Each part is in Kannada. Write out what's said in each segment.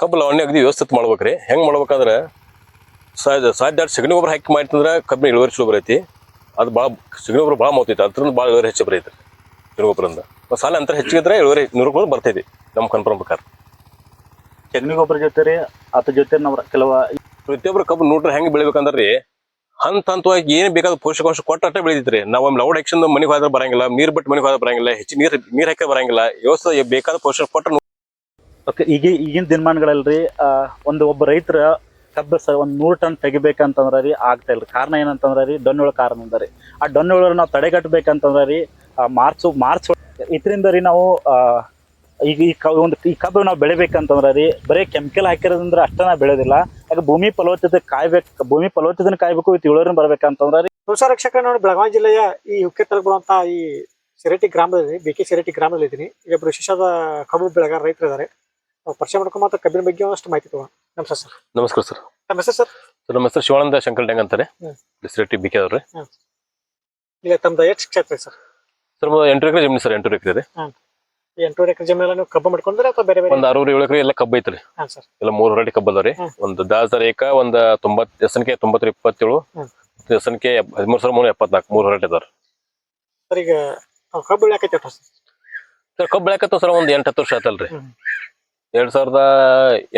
ಕಬ್ಬು ಲವಣಿ ಅಗದಿ ವ್ಯವಸ್ಥಿತ ಮಾಡ್ಬೇಕ್ರಿ. ಹೆಂಗ್ ಮಾಡ್ಬೇಕಂದ್ರ ಸಾಧ್ಯ ಸಾಧ್ಯ ಸಗಣಿ ಗೊಬ್ಬರ ಹಾಕಿ ಮಾಡ್ತಂದ್ರೆ ಕಬ್ಬಿನ ಇಳುವರಿ ಚಲೋ ಬರೈತಿ. ಅದು ಭಾಳ ಸಗಣಿ ಗೊಬ್ಬರ ಭಾಳ ಮೌತೈತಿ ಅದ್ರಿಂದ ಭಾಳ ಇಳುವರಿ ಹೆಚ್ಚು ಬರೈತೆ ಸಗಣಿ ಗೊಬ್ಬರದಿಂದ. ಸಾಲ ಅಂತರ ಹೆಚ್ಚಿಗಿದ್ರೆ ಇಳುವರಿ ನೂರು ಬರ್ತೈತಿ ನಮ್ಮ ಕನ್ಫರ್ಮ್ ಪ್ರಕಾರ. ಸಗಣಿ ಗೊಬ್ಬರ ಜೊತೆ ರೀ ಅದ್ರ ಜೊತೆ ನಾವು ಕೆಲವ ಪ್ರತಿಯೊಬ್ಬರು ಕಬ್ಬು ನೋಡ್ರಿ ಹೆಂಗೆ ಬೆಳಿಬೇಕಂದ್ರೆ ಹಂತ ಹಂತವಾಗಿ ಏನು ಬೇಕಾದ ಪೋಷಕಾಂಶ ಕೊಟ್ಟ ಅಟ್ಟೆ ಬೆಳಿತೈತ್ರಿ. ನಾವು ಒಮ್ಮೆ ಲೌಡ್ ಆಕ್ಷನ್ ಮನೆಗೆ ಹೋದ್ರೆ ಬರಂಗಿಲ್ಲ ನೀರ್ ಬಿಟ್ಟು ಮನೆಗೆ ಹೋದ್ರೆ ಬರಂಗಿಲ್ಲ ಹೆಚ್ಚು ನೀರು ನೀರು ಹಾಕಿ ಬರಂಗಿಲ್ಲ ವ್ಯವಸ್ಥೆ ಬೇಕಾದ ಪೋಷಕ ಕೊಟ್ಟ ಓಕೆ ಈಗ ಈಗಿನ ದಿನಮಾನಗಳಲ್ರಿ ಒಂದು ಒಬ್ಬ ರೈತರ ಕಬ್ಬು ಸ ಒಂದು ನೂರು ಟನ್ ತೆಗಿಬೇಕಂತಂದ್ರೆ ರೀ ಆಗ್ತಾ ಇಲ್ಲ. ಕಾರಣ ಏನಂತಂದ್ರೆ ರೀ ಡೊನ್ನುಳ ಕಾರಣ ಅಂದ ರೀ. ಆ ಡೊನ್ನುಳ ನಾವು ತಡೆಗಟ್ಟಬೇಕಂತಂದ್ರ ರೀ ಮಾರ್ಚು, ಮಾರ್ಚ್ ಇದರಿಂದ ರೀ ನಾವು ಈಗ ಈ ಕ ಒಂದು ಈ ಕಬ್ಬು ನಾವು ಬೆಳಿಬೇಕಂತಂದ್ರ ರೀ, ಬರೀ ಕೆಮಿಕಲ್ ಹಾಕಿರೋದಂದ್ರೆ ಅಷ್ಟ ನಾವು ಬೆಳೆಯೋದಿಲ್ಲ ಯಾಕೆ ಭೂಮಿ ಫಲವತ್ತತೆ ಕಾಯ್ಬೇಕು, ಭೂಮಿ ಫಲವತ್ತತೆನ ಕಾಯ್ಬೇಕು ಇತ್ತು ಇಳುವರಿನ ಬರ್ಬೇಕಂತಂದ್ರೆ ರೀ. ರಕ್ಷಕ ನೋಡಿ ಬೆಳಗಾವಿ ಜಿಲ್ಲೆಯ ಈ ಹುಕ್ಕೆ ತಲುಪುವಂತ ಈ ಸಿರಟಿ ಗ್ರಾಮದಲ್ಲಿ, ಬಿ ಕೆ ಸಿರಟಿ ಗ್ರಾಮದಲ್ಲಿ ಇದ್ದೀನಿ ಈಗ ವಿಶೇಷದ ಕಬ್ಬು ಬೆಳೆಗಾರ ರೈತರು ಇದ್ದಾರೆ ನಾವು ಪರಿಚಯ ಮಾಡ್ಕೊಂಡು ಮತ್ತೆ ಕಬ್ಬಿನ ಬಗ್ಗೆ ಒಂದಷ್ಟು ಮಾಹಿತಿ ತಗೋಣ ನಮಸ್ಕಾರ ಸರ್. ನಮಸ್ಕಾರ ಸರ್. ನಮ್ಮ ಹೆಸರು ಸರ್? ಸರ್ ನಮ್ಮ ಹೆಸರು ಶಿವಾನಂದ ಶಂಕರ್ ಡ್ಯಾಂಗ್ ಅಂತಾರೆ. ಹ್ಮ್. ಬಿಸಿರೆಟ್ಟಿ ಬಿ ಕೆ ಅವ್ರಿ. ಈಗ ತಮ್ದು ಎಷ್ಟು ಕ್ಷೇತ್ರ ಇದೆ ಸರ್ ಸರ್ ಎಂಟು ಎಕರೆ ಜಮೀನು ಸರ್ ಎಂಟು ಎಕರೆ ಇದೆ. ಈ ಎಂಟೂವರೆ ಎಕರೆ ಜಮೀನೆಲ್ಲ ನೀವು ಕಬ್ಬು ಮಾಡ್ಕೊಂಡ್ರೆ ಅಥವಾ ಬೇರೆ ಬೇರೆ? ಒಂದ್ ಅರವತ್ತು ಏಳು ಎಕರೆ ಎಲ್ಲ ಕಬ್ಬು ಐತ್ರಿ. ಹಾಂ ಸರ್. ಎಲ್ಲ ಮೂರು ವೆರೈಟಿ ಕಬ್ಬು ಅದಾವ್ರಿ. ಹ್ಮ್. ಒಂದು ಏಕ ಒಂದ್ ತೊಂಬತ್ ಎಸನ್ಕೆ ತೊಂಬತ್ತರ ಇಪ್ಪತ್ತೇಳು ಹ್ಮ್. ಎಸನ್ಕೆ ಹದಿಮೂರು ಸಾವಿರ ಮೂರು ಎಪ್ಪತ್ನಾಲ್ಕು ಮೂರು ಅದಾವ್ರಿ. ಸರ್ ಈಗ ಕಬ್ಬು ಬೆಳೆಯಕೈತೆ ಸರ್? ಸರ್ ಕಬ್ಬು ಬೆಳಕತ್ತ ಸರ್ ಒಂದು ಎಂಟು ಹತ್ತು ವರ್ಷ ಆತಲ್ರಿ. ಹ್ಮ್. ಎರಡ್ ಸಾವಿರದ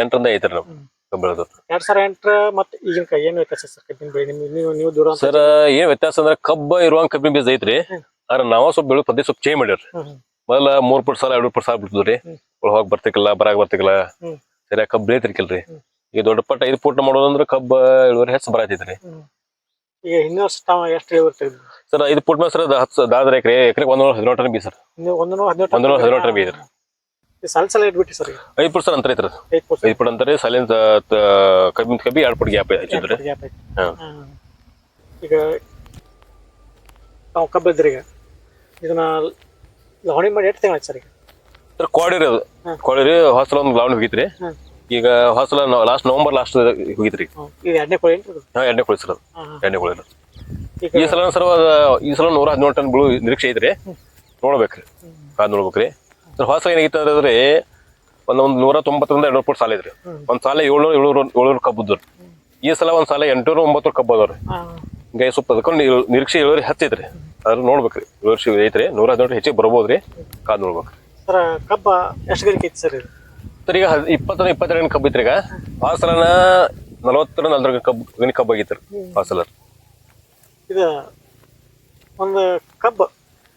ಎಂಟರಿಂದ ಐತ್ರಿ ನಾವು ಹ್ಮ್. ಕಬ್ಬು ಬೆಳೆದು ಎರಡ್ ಸಾವಿರ ಎಂಟರ ಮತ್ತೆ ಈಗಿನ ಕೈ ಏನು ವ್ಯತ್ಯಾಸ ಸರ್ ಕಬ್ಬಿನ ಬೆಳೆ? ನಿಮ್ಗೆ ನೀವು ನೀವು ದೂರ ಸರ್ ಏನ್ ವ್ಯತ್ಯಾಸ ಅಂದ್ರೆ ಕಬ್ಬ ಇರುವಂಗ ಕಬ್ಬಿನ ಬೀಜ ಐತ್ರಿ. ಆದ್ರೆ ನಾವು ಸ್ವಲ್ಪ ಬೆಳೆ ಪದ್ಧತಿ ಸ್ವಲ್ಪ ಚೇಂಜ್ ಮಾಡ್ಯಾರ. ಮೊದಲ ಮೂರ್ ಪುಟ್ ಸಾಲ ಎರಡು ಪುಟ್ ಸಾಲ ಬಿಡ್ತಿದ್ರಿ. ಒಳ ಹೋಗಿ ಬರ್ತಿಕ್ಕಿಲ್ಲ ಬರಾಗ್ ಬರ್ತಿಕ್ಕಿಲ್ಲ ಸರಿಯಾ ಸರಿಯಾಗಿ ಕಬ್ಬು ಬೆಳಿತಿರ್ಕಿಲ್ರಿ. ಈಗ ದೊಡ್ಡ ಪಟ್ಟ ಐದು ಪುಟ್ ಮಾಡೋದಂದ್ರೆ ಕಬ್ಬ ಇಳುವರಿ ಹೆಚ್ಚು ಬರತೈತ್ರಿ. ಈಗ ಹಿಂದಿನ ವರ್ಷ ತಾವು ಎಷ್ಟು ಇಳುವರಿ ತೆಗೆದ್ರಿ? ಸರ್ ಐದು ಪುಟ್ ಮೇಲೆ ಸರ್ ಹತ್ತು ದಾದ್ರ ಎಕರೆ ಎಕರೆ ಒಂದೂರ ಹದಿನೆಂಟು ಟನ್ ಬೀ ಸರ್. ಒಂದೂರ ಹದಿನೆಂಟು ಬೀ ಐತ್ರಿ ಸಾಲ ಸಾಲ ಇಟ್ಬಿಟ್ಟು ಸರ್ ಈಗ. ಐದು ಪುಟ್ ಸರ್ ಅಂತರ ಐತ್ರಿ ಐದು ಐದು ಅಂತಾರೆ ಕಬ್ಬಿ ಎರಡು ಗ್ಯಾಪ್ ಹಚ್ಚಿದ್ರಿ. ಗ್ಯಾಪ್ ಐತಿ. ಹಾ. ಹ್ಮ್. ಈಗ ನಾವು ಕಬ್ಬು ಇದ್ರಿ ಈಗ. ಇದನ್ನ ಲವಣಿ ಮಾಡಿ ಎಷ್ಟು ತಿಂಗಳು ಸರ್ ಈಗ? ಸರ್ ಕೋಡಿರಿ ಅದು ಹ್ಮ್. ಕೋಡಿರಿ ಹೊಸಲ ಒಂದು ಲಾವಣಿ ಹೋಗಿತ್ರಿ. ಹ್ಮ್. ಈಗ ಹೊಸಲ ಲಾಸ್ಟ್ ನವೆಂಬರ್ ಲಾಸ್ಟ್ ಹೋಗಿತ್ರಿ. ಎಣ್ಣೆ ಎರಡನೇ ಕೋಳಿ? ಹಾ ಎರಡನೇ ಕೊಳಿ ಸರ್ ಅದು. ಎರಡನೇ ಕೊಳಿ ಈಗ ಈ ಸಲ ಸರ್ ಈ ಸಲ ನೂರ ಹದಿನೇಳು ಟನ್ ಬಿಳು ನಿರೀಕ್ಷೆ ಐತ್ರಿ. ನೋಡ್ಬೇಕ್ರಿ. ಕಾದ್ ನೋಡ್ಬೇಕ್ರಿ. ಹೊಸ ಏನಾಗಿತ್ತು ಅಂದ್ರೆ ಒಂದು ಒಂದು ನೂರ ತೊಂಬತ್ತರಿಂದ ಎರಡು ಫುಟ್ ಸಾಲ ಇದ್ರಿ. ಒಂದು ಸಾಲ ಏಳ್ನೂರ ಏಳ್ನೂರ ಏಳ್ನೂರು ಕಬ್ಬದ್ದು ಈ ಸಲ ಒಂದು ಸಾಲ ಎಂಟುನೂರ ಒಂಬತ್ತು ಕಬ್ಬು ಗೈ ಹಾ, ಅದಕ್ಕೊಂಡು ನಿರೀಕ್ಷೆ ಇಳುವರಿ ಹತ್ತೈತ್ರಿ ಅದ್ರ ನೋಡ್ಬೇಕ್ರಿ ಇಳುವರಿ ಐತ್ರಿ. ನೂರ ಹದಿನೆಂಟು ಹೆಚ್ಚಿಗೆ ಬರ್ಬೋದ್ರಿ. ಕಾದ್ ನೋಡ್ಬೇಕ್ರಿ. ಸರ್ ಕಬ್ಬ ಎಷ್ಟು ಗರಿಕೆ ಐತಿ ಸರ್ ಸರ್ ಈಗ ಇಪ್ಪತ್ತರ ಇಪ್ಪತ್ತೆರಡು ಕಬ್ಬು ಐತ್ರಿ ಈಗ. ಆ ಸಲನ ನಲವತ್ತರ ನಲ್ವತ್ತು ಕಬ್ಬು ಗಣಿ ಕಬ್ಬು ಆಗಿತ್ತು ಆ ಸಲ. ಇದು ಒಂದು ಕಬ್ಬು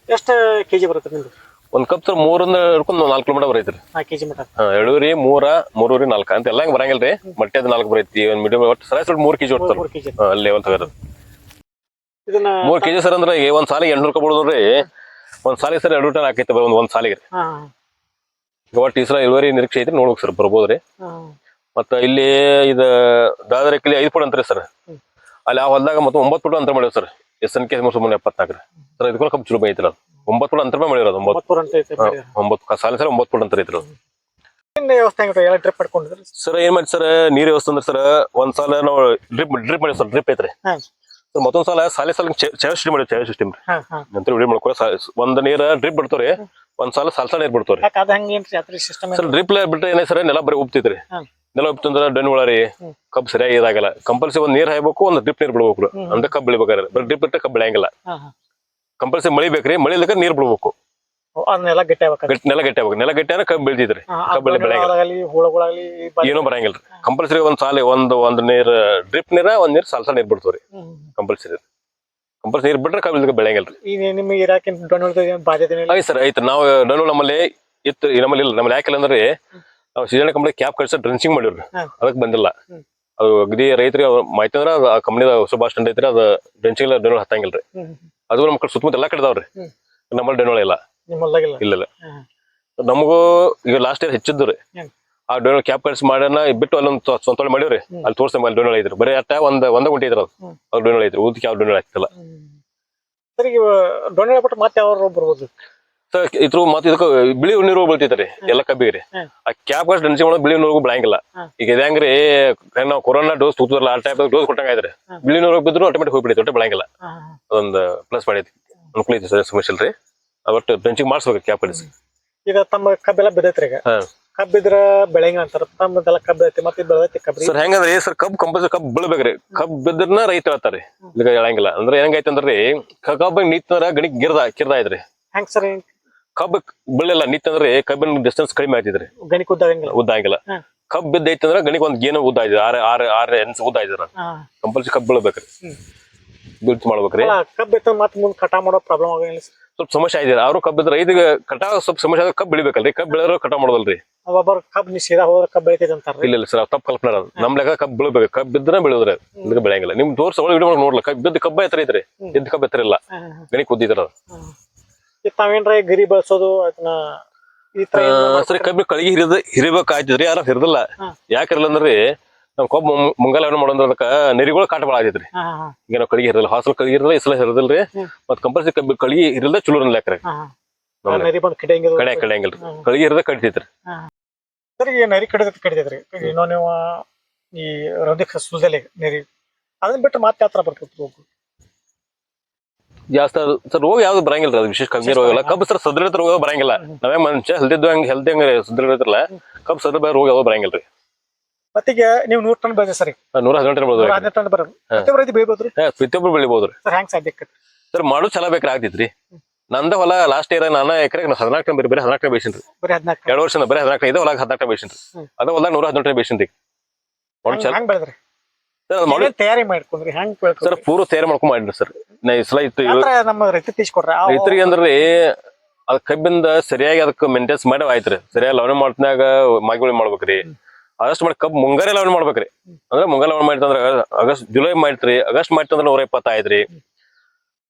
ಎಷ್ಟು ಕೆ ಜಿ ಬರುತ್ತೆ ನಿಮ್ದು? ಒಂದ್ ಕಪ್ ಮೂರರಿಂದ ಮೂರಿಂದ ಹಿಡ್ಕೊಂಡು ನಾಲ್ಕು ಕಿಲೋಮೀಟರ್ ಬರೈತ್ರಿ. ನಾಲ್ಕು ಕೆಜಿ ಮಟ ಎರಡೂರಿ ಮೂರ ಮೂರೂರಿ ನಾಲ್ಕ. ಅಂತ ಎಲ್ಲ ರೀ ಬರಂಗಿಲ್ರಿ. ಮಟ್ಟದ ನಾಲ್ಕು ಬರೈತಿ ಒಂದ್ ಮೀಡಿಯಂ ಒಟ್ಟು ಸರಾಸರಿ ಮೂರ್ ಕೆಜಿ ಹೊಡ್ತಾರ ಮೂರು ಕೆ ಜಿ ಅಲ್ಲಿ ಲೆವೆಲ್ ತಗೋದು ಇದನ್ನ ಮೂರ್ ಕೆಜಿ ಸರ್ ಅಂದ್ರೆ ಈಗ ಒಂದ್ ಸಾಲಿಗೆ ಎಂಟ್ನೂರು ಕಬ್ಬು ನೋಡ್ರಿ ಒಂದ್ ಸಾಲಿಗೆ ಸರ್ ಎರಡು ಟನ್ ಹಾಕೈತೆ ಒಂದ್ ಒಂದ್ ಸಾಲಿಗೆ. ರೀ. ಹಾ, ಈಗ ಒಟ್ಟು ಈ ಸಲ ಇಳುವರಿ ನಿರೀಕ್ಷೆ ಐತ್ರಿ ನೋಡ್ಬೇಕು ಸರ್ ಬರ್ಬೋದ್ರಿ. ಮತ್ತ ಇಲ್ಲಿ ಇದು ಕಿಲಿ ಐದು ಫುಟ್ ಅಂತಾರೆ ಸರ್. ಅಲ್ಲಿ ಆ ಹೊಲದಾಗ ಮತ್ತೆ ಒಂಬತ್ತು ಫುಟ್ ಅಂತ ಮಾಡಿವ್ ಸರ್. ಎಸ್ ಎನ್ ಕೆ ಮೂರು ಸುಮ್ಮನೆ ಎಪ್ಪತ್ನಾಲ್ಕು ಸರ್ ಇದು ಕಬ್ಬು ಚಲೋ ಐತ್ರಿ ಅದು? ಒಂಬತ್ತು ಫುಟ್ ಅಂತರ ಮಾಡಿರೋದು ಒಂಬತ್ತು. ಅಂತ ಐತೆ ಒಂಬತ್ತು. ಸಾಲ ಸರ್ ಒಂಬತ್ತು ಫುಟ್ ಅಂತರ ಐತ್ರಿ ಅದು. ಏನ್ ವ್ಯವಸ್ಥೆ ಹೆಂಗ ಎಲ್ಲ ಡ್ರಿಪ್ ಮಾಡ್ಕೊಂಡಿದ್ರಿ? ಸರ್ ಏನ್ ಮಾಡಿ ಸರ್ ನೀರ್ ವ್ಯವಸ್ಥೆ ಅಂದ್ರೆ ಸರ್ ಒಂದ್ ಸಾಲ ನಾವು ಡ್ರಿಪ್ ಡ್ರಿಪ್ ಮಾಡಿ ಸರ್ ಡ್ರಿಪ್ ಐತ್ರಿ. ಹಾ. ಸರ್ ಮತ್ತೊಂದ್ ಸಾಲ ಸಾಲೆ ಸಾಲ ಚೇವ್ ಸಿಸ್ಟಮ್ ಮಾಡಿ ಚೇವ್ ಸಿಸ್ಟಮ್ ಹಾ ಹಾ. ನಂತರ ವಿಡಿಯೋ ಮಾಡ್ಕೊ ಒಂದ್ ನೀರ್ ಡ್ರಿಪ್ ಬಿಡ್ತಾವ್ರಿ ಒಂದ್ ಸಾಲ ಸಾಲ ಸಾಲ ನೀರ್ ಬಿಡ್ತಾವ್ರಿ. ಯಾಕೆ ಅದು ಹೆಂಗೆ ಅದ್ರ ಸಿಸ್ಟಮ್ ಸರ್ ಡ್ರಿಪ್ ಬಿಟ್ರೆ ಏನೇ ಸರ್ ನೆಲ ಬರೀ ಉಪ್ತೈತ್ರಿ. ಹಾ. ನೆಲ ಉಪ್ತಂದ್ರ ಡನ್ ಒಳರಿ ಹ್ಮ್. ಕಬ್ಬು ಸರಿಯಾಗಿ ಇದಾಗಲ್ಲ. ಕಂಪಲ್ಸರಿ ಒಂದ್ ನೀರ್ ಹಾಯ್ಬೇಕು ಒಂದ್ ಡ್ರಿಪ್ ನೀರ್ ಬಿಡ್ಬೇಕು. ಅಂದ್ರೆ ಕಬ್ಬು ಬೆಳಿಬೇಕಾದ್ರೆ ಬರೀ ಡ್ರಿಪ್ ಇಟ್ಟ ಕಬ್ಬು ಬೆಳೆಯಂಗಿಲ್ಲ ಕಂಪಲ್ಸರಿ ಮಳಿ ಬೇಕ್ರಿ ಮಳಿ ಇಲ್ಲಕ ನೀರ್ ಬಿಡ್ಬೇಕು. ಗಟ್ಟಿ ಆಗ್ಬೇಕು ನೆಲ ಗಟ್ಟಿ ಆಗ್ಬೇಕು. ನೆಲ ಗಟ್ಟಿ ಅಂದ್ರೆ ಕಬ್ಬು ಬೆಳಿತೈತ್ರಿ ಕಬ್ಬು ಬೆಳೆ ಬೆಳೆಯಂಗಿಲ್ಲ. ಏನೂ ಬರಂಗಿಲ್ಲ ಕಂಪಲ್ಸರಿ ಒಂದ್ ಸಾಲಿ ಒಂದ್ ಒಂದ್ ನೀರ್ ಡ್ರಿಪ್ ನೀರ ಒಂದ್ ನೀರ್ ಸಾಲ ಸಾಲ ನೀರ್ ಬಿಡ್ತಾವ್ರಿ. ಕಂಪಲ್ಸರಿ ಕಂಪಲ್ಸರಿ ನೀರ್ ಬಿಟ್ರೆ ಕಬ್ಬು ಇಲ್ಲಕ ನಿಮಗೆ ಬಾಧ್ಯತೆ ಐತ್ ಸರ್ ಐತ್ ನಾವು ಡನ್ ನಮ್ಮಲ್ಲಿ ಇತ್ತು ನಮ್ಮಲ್ಲಿ ಇಲ್ಲ. ನಮ್ಮಲ್ಲಿ ಯಾಕಿಲ್ಲ ಅಂದ್ರೆ ನಾವು ಸೀಸನ್ ಕಂಪ್ನಿ ಕ್ಯಾಪ್ ಕಳ್ಸಿ ಡ್ರೆನ್ಸಿಂಗ್ ಮಾಡಿವ್ರಿ. ಅದಕ್ಕೆ ಬಂದಿಲ್ಲ. ಅದು ಅಗದಿ ರೈತರಿಗೆ ಮಾಹಿತಿ ಅಂದ್ರೆ ಅದು ಆ ಕಂಪ್ನಿದ ಸುಭಾಷ್ ಸ್ಟ್ಯಾಂಡ್ ಐತ್ರಿ ಅದು ಡ್ರೆಂಚಿಂಗ್ ಡೇನೋಳ ಹತ್ತಂಗಿಲ್ರಿ. ಅದು ನಮ್ಮ ಕಡೆ ಸುತ್ತಮುತ್ತ ಎಲ್ಲಾ ಕಡೆ ಇದಾವ್ರಿ ಹ್ಮ್. ನಮ್ಮಲ್ಲಿ ಡೇನೋಳ ಇಲ್ಲ. ಇಲ್ಲ ಇಲ್ಲ. ನಮಗೂ ಈಗ ಲಾಸ್ಟ್ ಇಯರ್ ಹೆಚ್ಚಿದ್ದು ರೀ. ಆ ಡೇನೋಳ ಕ್ಯಾಪ್ ಕಳ್ಸಿ ಮಾಡೋಣ ಬಿಟ್ಟು ಅಲ್ಲೊಂದು ಸ್ವಂತ ಮಾಡಿವ್ರಿ. ಅಲ್ಲಿ ತೋರ್ಸ ಅಲ್ಲಿ ಡೇನೋಳ ಐತ್ರಿ. ಬರೀ ಅಟ್ಟ ಒಂದ್ ಒಂದ್ ಗುಂಟೆ ಐತ್ರಿ ಅದು. ಡೇನೋಳ ಐತ್ರಿ. ಊದಕ್ಕೆ ಯಾವ ಡೇನೋಳ ಆಗ್ತಿಲ್ಲ ಸರ್ ಬಿಟ್ಟು ಮತ್ತೆ ಯಾವ ರೋಗ ಬರ್ಬೋದು? ಇದ್ರ ಮತ್ತೆ ಇದಕ್ಕ ಬಿಳಿ ನೀರು ಬೀಳ್ತೈತ್ರಿ ಎಲ್ಲ ಕಬ್ಬಿಗೆ ಆ ಕ್ಯಾಪ್ ಕಳ್ಸಿ ಡನ್ಸಿ ಮಾಡೋ ಬಿಳಿ ನೀರು ಬಿಳಂಗಿಲ್ಲ. ಈಗ ಇದು ಹೆಂಗ್ರಿ ನಾವು ಕೊರೋನಾ ಡೋಸ್ ತೂತದಲ್ಲ ಆ ಟೈಪ್ ಡೋಸ್ ಕೊಟ್ಟಂಗ ಐತ್ರಿ ಬಿಳಿ ನೀರು ಬಿದ್ರು ಆಟೋಮೆಟಿಕ್ ಹೋಗ್ಬಿಡೈತಿ ಒಟ್ಟು ಬಿಳಂಗಿಲ್ಲ. ಅದೊಂದು ಪ್ಲಸ್ ಮಾಡೈತಿ ಅನುಕೂಲ ಐತಿ ಸರ್ ಸಮಸ್ಯೆ ಇಲ್ರಿ ಅವತ್ತು ಬೆಂಚಿಗೆ ಮಾಡಿಸ್ಬೇಕು ಕ್ಯಾಪ್ ಕಳಿಸಿ ಈಗ ತಮ್ಮ ಕಬ್ಬೆಲ್ಲ ಬಿದ್ದೈತ್ರಿ ಈಗ. ಕಬ್ಬಿದ್ರ ಕಬ್ಬ್ ಬೆಳೆಂಗ ಅಂತಾರ? ತಮ್ಮದೆಲ್ಲ ಕಬ್ಬೈತಿ ಐತಿ ಮತ್ತೆ ಬೆಳೆದೈತಿ ಕಬ್ಬ ಸರ್ ಹೆಂಗಂದ್ರೆ ಸರ್ ಕಬ್ಬು ಕಂಪಲ್ಸರಿ ಕಬ್ಬು ಬೀಳ್ಬೇಕ್ರಿ. ಕಬ್ಬು ಬಿದ್ರನ ರೈತ ಹೇಳ್ತಾರೆ. ಈಗ ಹೇಳಂಗಿಲ್ಲ. ಅಂದ್ರೆ ಹೆಂಗೈತೆ ಅಂದ್ರೆ ಕಬ್ಬ ನಿಂತಂದ್ರ ಗಣಿ ಗಿರ್ದ ಕಿರ್ದ ಐತ್ರಿ ಹೆಂಗ್ ಸರ್ ಕಬ್ಬು ಬೀಳಿಲ್ಲ ನಿಂತಂದ್ರೆ ಕಬ್ಬಿನ ಡಿಸ್ಟೆನ್ಸ್ ಕಡಿಮೆ ಆಗ್ತಿದ್ರಿ ಗಣಿ ಉದ್ದಾಗಂಗಿಲ್ಲ ಉದ್ದ ಆಗಿಲ್ಲ. ಹಾ. ಕಬ್ಬು ಬಿದ್ದೈತೆ ಅಂದ್ರೆ ಗಣಿಗೆ ಒಂದ್ ಗೇನು ಉದ್ದ ಇದೆ ಆರು ಆರು ಆರು ಎನ್ಸ್ ಉದ್ದ ಇದ್ರ. ಕಂಪಲ್ಸರಿ ಕಬ್ಬು ಬೆಳಬೇಕ್ರಿ. ಬೀಳ್ತು ಮಾಡ್ಬೇಕ್ರಿ ಕಬ್ಬು ಇತ್ತು ಮತ್ತೆ ಮುಂದ್ ಕಟಾ ಮಾಡೋ ಪ್ರಾಬ್ಲಮ್ ಆಗಂಗಿಲ್ಲ. ಸ್ವಲ್ಪ ಸಮಸ್ಯೆ ಆಗಿದೆ. ಅವ್ರು ಕಬ್ಬು ಇದ್ರೆ ರೈತಗೆ ಕಟಾ ಸ್ವಲ್ಪ ಸಮಸ್ಯೆ ಆದ್ರೆ ಕಬ್ಬು ಬೆಳಿಬೇಕಲ್ರಿ ಕಬ್ಬು ಬೆಳೆದ್ರೆ ಕಟಾ ಮಾಡೋದಲ್ರಿ ಒಬ್ಬರು ಕಬ್ಬು ನೀವು ಸೀದಾ ಹೋದ್ರ ಕಬ್ಬು ಬೆಳಿತೈತೆ ಅಂತಾರ್ರಿ ಇಲ್ಲ ಇಲ್ಲ ಸರ್ ತಪ್ಪು ಕಲ್ಪನೆ ಅದು. ನಮ್ ಲೆಕ್ಕ ಕಬ್ಬು ಬೆಳಿಬೇಕು. ಕಬ್ಬು ಬಿದ್ರೆ ಬೆಳೆದ್ರೆ ಬೆಳೆಯಂಗಿಲ್ಲ. ನಿಮ್ ತೋರ್ಸ ಒಳಗೆ ವಿಡಿಯೋ ನೋಡ್ಲ? ಕಬ್ಬು ಬಿದ್ದು ಕಬ್ಬ ಎತ್ತರ ಐತ್ರಿ. ಇದ್ದ ಕಬ್ಬು ಎತ್ತರ ಇಲ್ಲ. ಗಣಿ ಕುದ್ದಿದ್ರ ತಾವೇನ್ರ ಗರಿ ಬಳಸೋದು ಅದನ್ನ ಈ ತರ ಏನ್ ಮಾಡ್ತೀರಿ? ಸರಿ ಕಬ್ಬಿ ಕಳಿಗೆ ಹಿರಿದ ಹಿರಿಬೇಕಾಯ್ತಿದ್ರಿ ಯಾರು ಹಿರಿದಿಲ್ಲ. ಯಾಕಿರಲ್ಲ ಅಂದ್ರಿ ನಾವ್ ಕಬ್ಬು ಮುಂಗ- ಮುಂಗಾಲ ಏನು ಮಾಡೋದ್ರ ಅದಕ್ಕ ನೆರಿಗಳು ಕಾಟ ಬಾಳ ಆಗೈತ್ರಿ. ಹಾ, ಹಾ, ಈಗ ನಾವು ಕಳಿಗೆ ಹಿರಿದಿಲ್ಲ ಹಾಸಲ್ ಕಳಿಗೆ ಹಿರಿದಿಲ್ಲ ಇಸಲ ಹಿರಿದಲ್ರಿ ಮತ್ತೆ ಮತ್ ಕಂಪಲ್ಸರಿ ಕಬ್ಬಿ ಕಳಿಗೆ ಇರಲ್ಲ ಚಲೋ ಲೆಕ್ಕ ಹಾ, ಹಾ. ನಮ್ನೆ. ನರಿ ಬಂದ್ ಕಡಿಯಂಗಿಲ್ಲ ಕಡೆ ಕಡಿಯಂಗಿಲ್ರಿ ಹ್ಮ್. ಕಳಿಗೆ ಹಿರಿದ ಕಡಿತೈತ್ರಿ. ಸರಿ ಈಗ ನರಿ ಕಡಿದೈತಿ ಕಡಿತೈತ್ರಿ. ಇನ್ನೂ ನೀವು ಈ ರೌದಿಕ್ ಸುಲ್ದಲ್ಲಿ ನರಿ ಅದನ್ನ ಬಿಟ್ಟು ಮತ್ತೆ ಯಾವ ತರ ಬರ್ತೈತಿ ಜಾಸ್ತಿ ಅದು- ಸರ್ ರೋಗ ಯಾವ್ದು ಬರಂಗಿಲ್ಲ ಅದು ವಿಶೇಷ ಕಮ್ಮಿ ರೋಗ ಇಲ್ಲ. ಕಬ್ಬು ಸರ್ ಸದೃಢ ರೋಗ ಬರಂಗಿಲ್ಲ. ನಾವೇ ಮನುಷ್ಯ ಹೆಲ್ದಿದ್ದು ಹಂಗೆ ಹೆಲ್ದಿ ಹಂಗೆ ಸದೃಢ ಇರ್ತಿರಲ್ಲ ಕಬ್ಬು ಸದೃಢ ರೋಗ ಯಾವ್ದು ಬರಂಗಿಲ್ಲ ರೀ ಮತ್ತೆ ನೀವು ನೂರ್ ಟನ್ ಬೆಳೆದ ಸರಿ ನೂರ ಹದಿನೆಂಟು ಟನ್ ಬೆಳೆದ್ರಿ ಹದಿನೆಂಟು ಟನ್ ಬರೋದು. ಪ್ರತಿಯೊಬ್ಬ ರೈತ ಬೆಳಿಬೋದ್ರಿ? ಪ್ರತಿಯೊಬ್ರು ಬೆಳಿಬೋದ್ರಿ. ಸರ್ ಹೆಂಗ್ ಸಾಧ್ಯ ಸರ್ ಮಾಡು ಚಲ ಬೇಕ್ರಿ ಆಗ್ತಿತ್ರಿ. ನಂದ ಹೊಲ ಲಾಸ್ಟ್ ಇಯರ್ ನಾನು ಎಕರೆಗೆ ಹದಿನಾಲ್ಕು ಟನ್ ಬರೀ ಹದಿನಾಲ್ಕು ಟನ್ ಬೇಸಿನ್ರಿ ಬರೀ ಹದಿನಾಲ್ಕು ಎರಡು ವರ್ಷ ಬರೀ ಹದಿನಾಲ್ಕು ಇದೆ ಹೊಲ ಹದಿನಾಲ್ಕು ಟನ್ ಬೇಸಿನ್ರಿ. ಅದ ಹೊಲ ನೂರ ಹದಿನೆಂಟು ಟನ್ ಬೇಸಿನ್ರಿ ಒಂದು ಚಲ ಹೆಂಗ್ ಬೆಳೆದ್ರಿ? ತಯಾರಿ ಮಾಡ್ಕೊಂಡ್ರಿ ಹೆಂಗ್ ಸರ್ ಬೆಳ್ಕೊಂಡ್ರಿ ಪೂರ ತಯಾರು ಮಾಡ್ಕೊಂಡ್ ಮಾಡಿರಿ ಸರ್. ನಾ ಈ ಸಲ ಇತ್ತು ಆತರ ನಮ್ಮ ರೈತ ತೀಸ್ಕೊಡ್ರಿ ಆ- ರೈತರಿಗೆ ಅಂದ್ರೆ ಅದ್ ಕಬ್ಬಿಂದ ಸರಿಯಾಗಿ ಅದಕ್ಕೆ ಮೇಂಟೆನ್ಸ್ ಮಾಡಿ ಆಯ್ತ್ರಿ. ಸರಿಯಾಗಿ ಲವಣೆ ಮಾಡ್ತಿನಾಗ ಮಾಗಿಗಳು ಮಾಡ್ಬೇಕ್ರಿ. ಆಗಸ್ಟ್ ಮಾಡಿ ಕಬ್ಬು ಮುಂಗಾರಿ ಲವಣೆ ಮಾಡ್ಬೇಕ್ರಿ. ಅಂದ್ರೆ ಮುಂಗಾರಿ ಲವಣೆ ಮಾಡಿತಂದ್ರ ಆಗಸ್ಟ್ ಜುಲೈ ಮಾಡಿತ್ರಿ. ಆಗಸ್ಟ್ ಮಾಡಿತಂದ್ರ ನೂರ ಇಪ್ಪತ್ತ ಆಯ್ತ್ರಿ.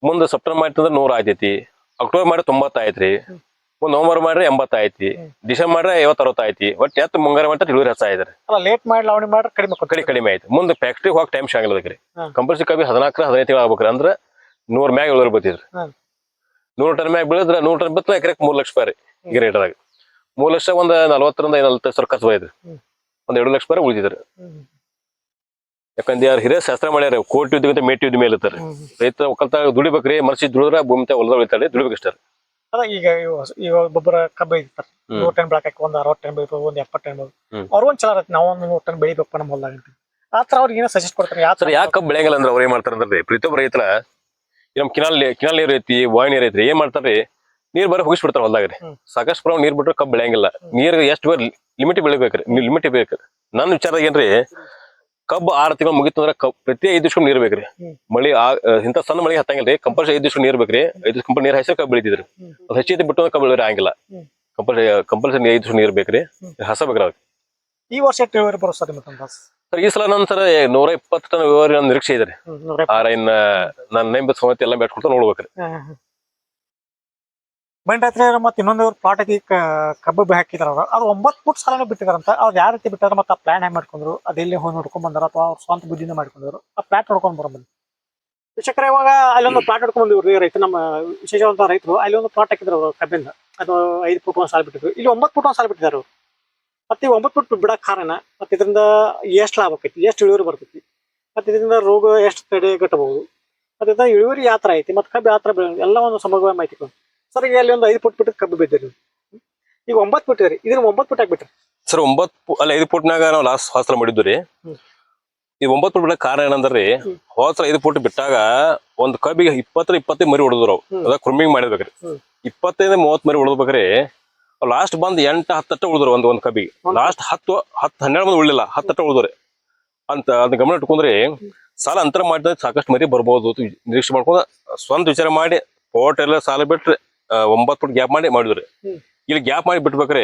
ಮುಂದೆ ಸೆಪ್ಟೆಂಬರ್ ಮಾಡಿತಂದ್ರ ನೂರ ಆಯ್ತೈತಿ. ಅಕ್ಟೋಬರ್ ಮಾಡಿ ತೊಂಬತ್ತ ಆಯ್ತ್ರಿ. ನವೆಂಬರ್ ಮಾಡ್ರಿ ಎಂಬತ್ತ ಐತಿ ಡಿಸೆಂಬರ್ ಮಾಡ್ರೆ ಐವತ್ತ ಅರವತ್ತ ಐತಿ ಒಟ್ಟು ಎತ್ತ ಮುಂಗಾರ ಮಟ್ಟ ಇಳುವರಿ ಹೆಚ್ಚ ಅಲ್ಲ ಲೇಟ್ ಮಾಡಿ ಲಾವಣಿ ಮಾಡ್ರೆ ಕಡಿಮೆ ಕಡಿ ಕಡಿಮೆ ಆಯ್ತು. ಮುಂದೆ ಫ್ಯಾಕ್ಟ್ರಿಗೆ ಹೋಗಿ ಟೈಮ್ ಅದಕ್ಕೆ ಕಂಪಲ್ಸರಿ ಕಬ್ಬಿ ಹದಿನಾಲ್ಕರ ಹದಿನೈದು ತಿಂಗಳು ಆಗ್ಬೇಕ್ರಿ. ಅಂದ್ರೆ ನೂರ್ ಮ್ಯಾಗ ಇಳುವರಿ ಬತ್ತಿದ್ರಿ ನೂರ ಟನ್ ಮ್ಯಾಗ ಬೆಳೆದ್ರೆ ನೂರು ಟನ್ ಬಿತ್ತು ಎಕರೆಕ್ ಮೂರ್ ಲಕ್ಷ ರೂಪಾಯಿ ಈಗ ರೇಟ್ದಾಗ ಮೂರ್ ಲಕ್ಷ ಒಂದ್ ನಲ್ವತ್ತರಿಂದ ನಲ್ವತ್ತು ಸಾವಿರ ಖರ್ಚು ಬೈದ್ರಿ. ಒಂದ್ ಎರಡು ಲಕ್ಷ ರೂಪಾಯಿ ಉಳಿದಿದ್ರಿ. ಯಾಕಂದ್ರೆ ಯಾರು ಹಿರಿಯ ಶಾಸ್ತ್ರ ಮಾಡ್ಯಾರ ಕೋಟಿ ಯುದ್ಧಗಿಂತ ಮೇಟಿ ಯುದ್ಧ ಮೇಲೆ ಇರ್ತಾರೆ. ರೈತ ಒಕ್ಕಲ್ತಾಗ ದುಡಿಬೇಕ್ರಿ ಮನಸ್ಸಿಗೆ ದುಡಿದ್ರ ಭೂಮಿ ಹೊಲದ ಉಳಿತಾಳೆ ದುಡಿಬೇಕಷ್ಟ ಅದ ಈಗ ಇವ- ಈಗ ಒಬ್ಬೊಬ್ಬರ ಕಬ್ಬ ಇರ್ತಾರೆ. ಹ್ಮ್. ನೂರ್ ಟನ್ ಬೆಳಕಾಕ ಒಂದ್ ಅರವತ್ ಟನ್ ಬೆಳಿಬೋದು ಒಂದ್ ಎಪ್ಪತ್ ಟನ್ ಬೆಳಿಬೋದು ಹ್ಮ್. ಅವ್ರ ಒಂದ್ ಚಲೋ ಇರತ್ತೆ ನಾವು ಒಂದ್ ನೂರ್ ಟನ್ ಬೆಳಿಬೇಕು ನಮ್ಮ ಹೊಲ್ದಾಗ ಅಂತ ಆತರ ಅವ್ರಿಗೆ ಏನೋ ಸಜೆಸ್ಟ್ ಕೊಡ್ತಾರೆ ಯಾವ ಸರ್ ಯಾಕೆ ಕಬ್ಬು ಬೆಳೆಯಂಗಿಲ್ಲ ಅಂದ್ರೆ ಅವ್ರು ಏನ್ ಮಾಡ್ತಾರೆ ಅಂದ್ರೆ ಪ್ರತಿಯೊಬ್ಬ ರೈತರ ನಮ್ ಕಿನಾಲ್ ಕಿನಾಲ್ ನೀರ್ ಐತಿ ವಾಯು ನೀರ್ ಐತ್ರಿ ಏನ್ ಮಾಡ್ತಾರ್ರಿ ನೀರ್ ಬರೀ ಹೋಗಿಸ್ಬಿಡ್ತಾರ ಹೊಲ್ದಾಗ್ರಿ ಹ್ಮ್. ಸಾಕಷ್ಟು ಪ್ರಮಾಣ ನೀರ್ ಬಿಟ್ರೆ ಕಬ್ಬು ಬೆಳೆಯಂಗಿಲ್ಲ. ನೀರ್ ಎಷ್ಟು ಬೇರೆ ಲಿಮಿಟ್ ಬೆಳಿಬೇಕ್ರಿ ಲಿಮಿಟ್ ಬೇಕ್ರಿ. ನನ್ನ ವಿಚಾರದಾಗ ಏನ್ರಿ ಕಬ್ಬು ಆರು ತಿಂಗಳು ಮುಗಿತು ಅಂದ್ರೆ ಕಬ್ ಪ್ರತಿ ಐದು ದಿವ್ಸ ನೀರ್ ಬೇಕ್ರಿ. ಮಳಿ ಆ- ಇಂಥ ಸಣ್ಣ ಮಳಿ ಹತ್ತಂಗಿಲ್ರಿ ಕಂಪಲ್ಸರಿ ಐದು ದಿವ್ಸ ನೀರ್ ಬೇಕ್ರಿ ಐದು ದಿವ್ಸ ಕಂಪಲ್ ನೀರ್ ಹಸಿರು ಕಬ್ಬು ಬೆಳಿತಿದ್ರಿ. ಅದು ಹೆಚ್ಚೈತಿ ಬಿಟ್ಟು ಕಬ್ಬು ಬೆಳೆ ಆಗಿಲ್ಲ. ಕಂಪಲ್ಸರಿ ಕಂಪಲ್ಸರಿ ಐದು ದಿವಸ ನೀರ್ ಬೇಕ್ರಿ. ಹಸ ಬೇಕ್ರಿ ಅದಕ್ಕೆ ಈ ವರ್ಷ ಇಳುವರಿ ಬರೋ ಸರ್ ಈ ಸಲ ನನ್ನ ಸರ್ ನೂರ ಇಪ್ಪತ್ತು ಟನ್ ವಿವರ ನಿರೀಕ್ಷೆ ಇದೆ ರೀ. ಆರ ಇನ್ನ ನನ್ನ ಸಮತಿ ಎಲ್ಲ ಬೆಟ್ಕೊಡ್ತಾ ನೋಡ್ಬೇಕ್ರಿ. ಬಂಡ್ ರೈತರ ಮತ್ತೆ ಇನ್ನೊಂದು ಪ್ಲಾಟ್ ಐತಿ ಕ- ಕಬ್ಬು ಹಾಕಿದ್ರ ಅವ್ರು. ಅದು ಒಂಬತ್ತು ಫುಟ್ ಸಾಲನ ಬಿಟ್ಟಿದಾರಂತ. ಅವ್ರು ಯಾವ ರೀತಿ ಬಿಟ್ಟಾರ ಮತ್ತೆ ಆ ಪ್ಲಾನ್ ಹೆಂಗ್ ಮಾಡ್ಕೊಂಡ್ರು? ಅದೆಲ್ಲೇ ಹೋಗಿ ನೋಡ್ಕೊಂಡ್ ಬಂದಾರ ಅಥವಾ ಅವ್ರ ಸ್ವಂತ ಬುದ್ಧಿಯಿಂದ ಮಾಡ್ಕೊಂಡ್ರು ಆ ಪ್ಲಾಟ್ ನೋಡ್ಕೊಂಡ್ ಬರೋಬಂದು ಶಿಕ್ಷಕರ ಇವಾಗ ಅಲ್ಲೊಂದು ಪ್ಲಾಟ್ ಹಿಡ್ಕೊಂಡ್ ಬಂದಿವ್ರಿ ರೈತ ನಮ್ಮ ವಿಶೇಷವಾದ ರೈತರು. ಅಲ್ಲಿ ಒಂದು ಪ್ಲಾಟ್ ಹಾಕಿದ್ರು ಅವರು ಕಬ್ಬಿಂದ. ಅದು ಐದು ಫುಟ್ ಒಂದು ಸಾಲ ಬಿಟ್ಟಿದ್ರು. ಇಲ್ಲಿ ಒಂಬತ್ತು ಫುಟ್ ಒಂದು ಸಾಲ ಬಿಟ್ಟಿದ್ದಾರೆ ಅವ್ರು. ಮತ್ತೆ ಒಂಬತ್ತು ಫುಟ್ ಬಿಡಕ್ ಕಾರಣ ಮತ್ತೆ ಇದರಿಂದ ಎಷ್ಟು ಲಾಭ ಆಕೈತಿ? ಎಷ್ಟು ಇಳುವರಿ ಬರ್ತೈತಿ? ಮತ್ತೆ ಇದರಿಂದ ರೋಗ ಎಷ್ಟು ತಡೆಗಟ್ಟಬಹುದು? ಮತ್ತೆ ಇದರಿಂದ ಇಳುವರಿ ಯಾತ್ರ ಐತಿ? ಮತ್ತೆ ಕಬ್ಬು ಯಾತ್ರ ಎಲ್ಲ ಒಂದು ಸಮಗ್ರ ಮಾಹಿತಿ ಕೊಡಿ ಸರ್ ಈಗ ಅಲ್ಲಿ ಒಂದು ಐದು ಫುಟ್ ಬಿಟ್ಟು ಕಬ್ಬು ಬಿದ್ದೀರಿ ಈಗ ಒಂಬತ್ತು ಬಿಟ್ಟಿರಿ ಇದನ್ನ ಒಂಬತ್ತು ಫುಟ್ ಹಾಕ್ಬಿಟ್ರಿ. ಸರ್ ಒಂಬತ್ತು ಅಲ್ಲ ಐದು ಫುಟ್ನಾಗ ನಾವು ಲಾಸ್ಟ್ ಹಾಸ್ಟೆಲ್ ಮಾಡಿದ್ದು ರೀ. ಹ್ಮ್. ಈ ಒಂಬತ್ತು ಫುಟ್ ಬಿಟ್ಟ ಕಾರಣ ಏನಂದ್ರಿ. ಹೋದ್ರ ಐದು ಫುಟ್ ಬಿಟ್ಟಾಗ ಒಂದ್ ಕಬ್ಬಿಗೆ ಇಪ್ಪತ್ತರ ಇಪ್ಪತ್ತೈದು ಮರಿ ಹೊಡೆದ್ರು. ಅದ ಕ್ರಮಿಂಗ್ ಮಾಡಿರ್ಬೇಕ್ರಿ. ಹ್ಮ್. ಇಪ್ಪತ್ತೈದು ಮೂವತ್ ಮರಿ ಹೊಡೆದ್ಬೇಕ್ರಿ ಲಾಸ್ಟ್ ಬಂದ್ ಎಂಟ ಹತ್ತಟ್ಟ ಉಳಿದ್ರು ಒಂದ್ ಒಂದ್ ಕಬ್ಬಿಗೆ. ಲಾಸ್ಟ್ ಹತ್ತು ಹತ್ತು ಹನ್ನೆರಡು ಮಂದಿ ಉಳಿಲ್ಲ ಹತ್ತಟ್ಟ ಉಳಿದ್ರಿ ಅಂತ ಅದನ್ನ ಗಮನ ಇಟ್ಕೊಂಡ್ರಿ ಸಾಲ ಅಂತರ ಮಾಡಿದ್ರೆ ಸಾಕಷ್ಟು ಮರಿ ಬರ್ಬೋದು ನಿರೀಕ್ಷೆ ಮಾಡ್ಕೊಂಡ ಸ್ವಂತ ವಿಚಾರ ಮಾಡಿ ಪೋಟ್ ಎಲ್ಲ ಸಾಲ ಬಿಟ್ರೆ ಒಂಬತ್ತು ಫುಟ್ ಗ್ಯಾಪ್ ಮಾಡಿ ಮಾಡಿದ್ರಿ ಇಲ್ಲಿ ಗ್ಯಾಪ್ ಮಾಡಿ ಬಿಟ್ಬೇಕ್ರಿ.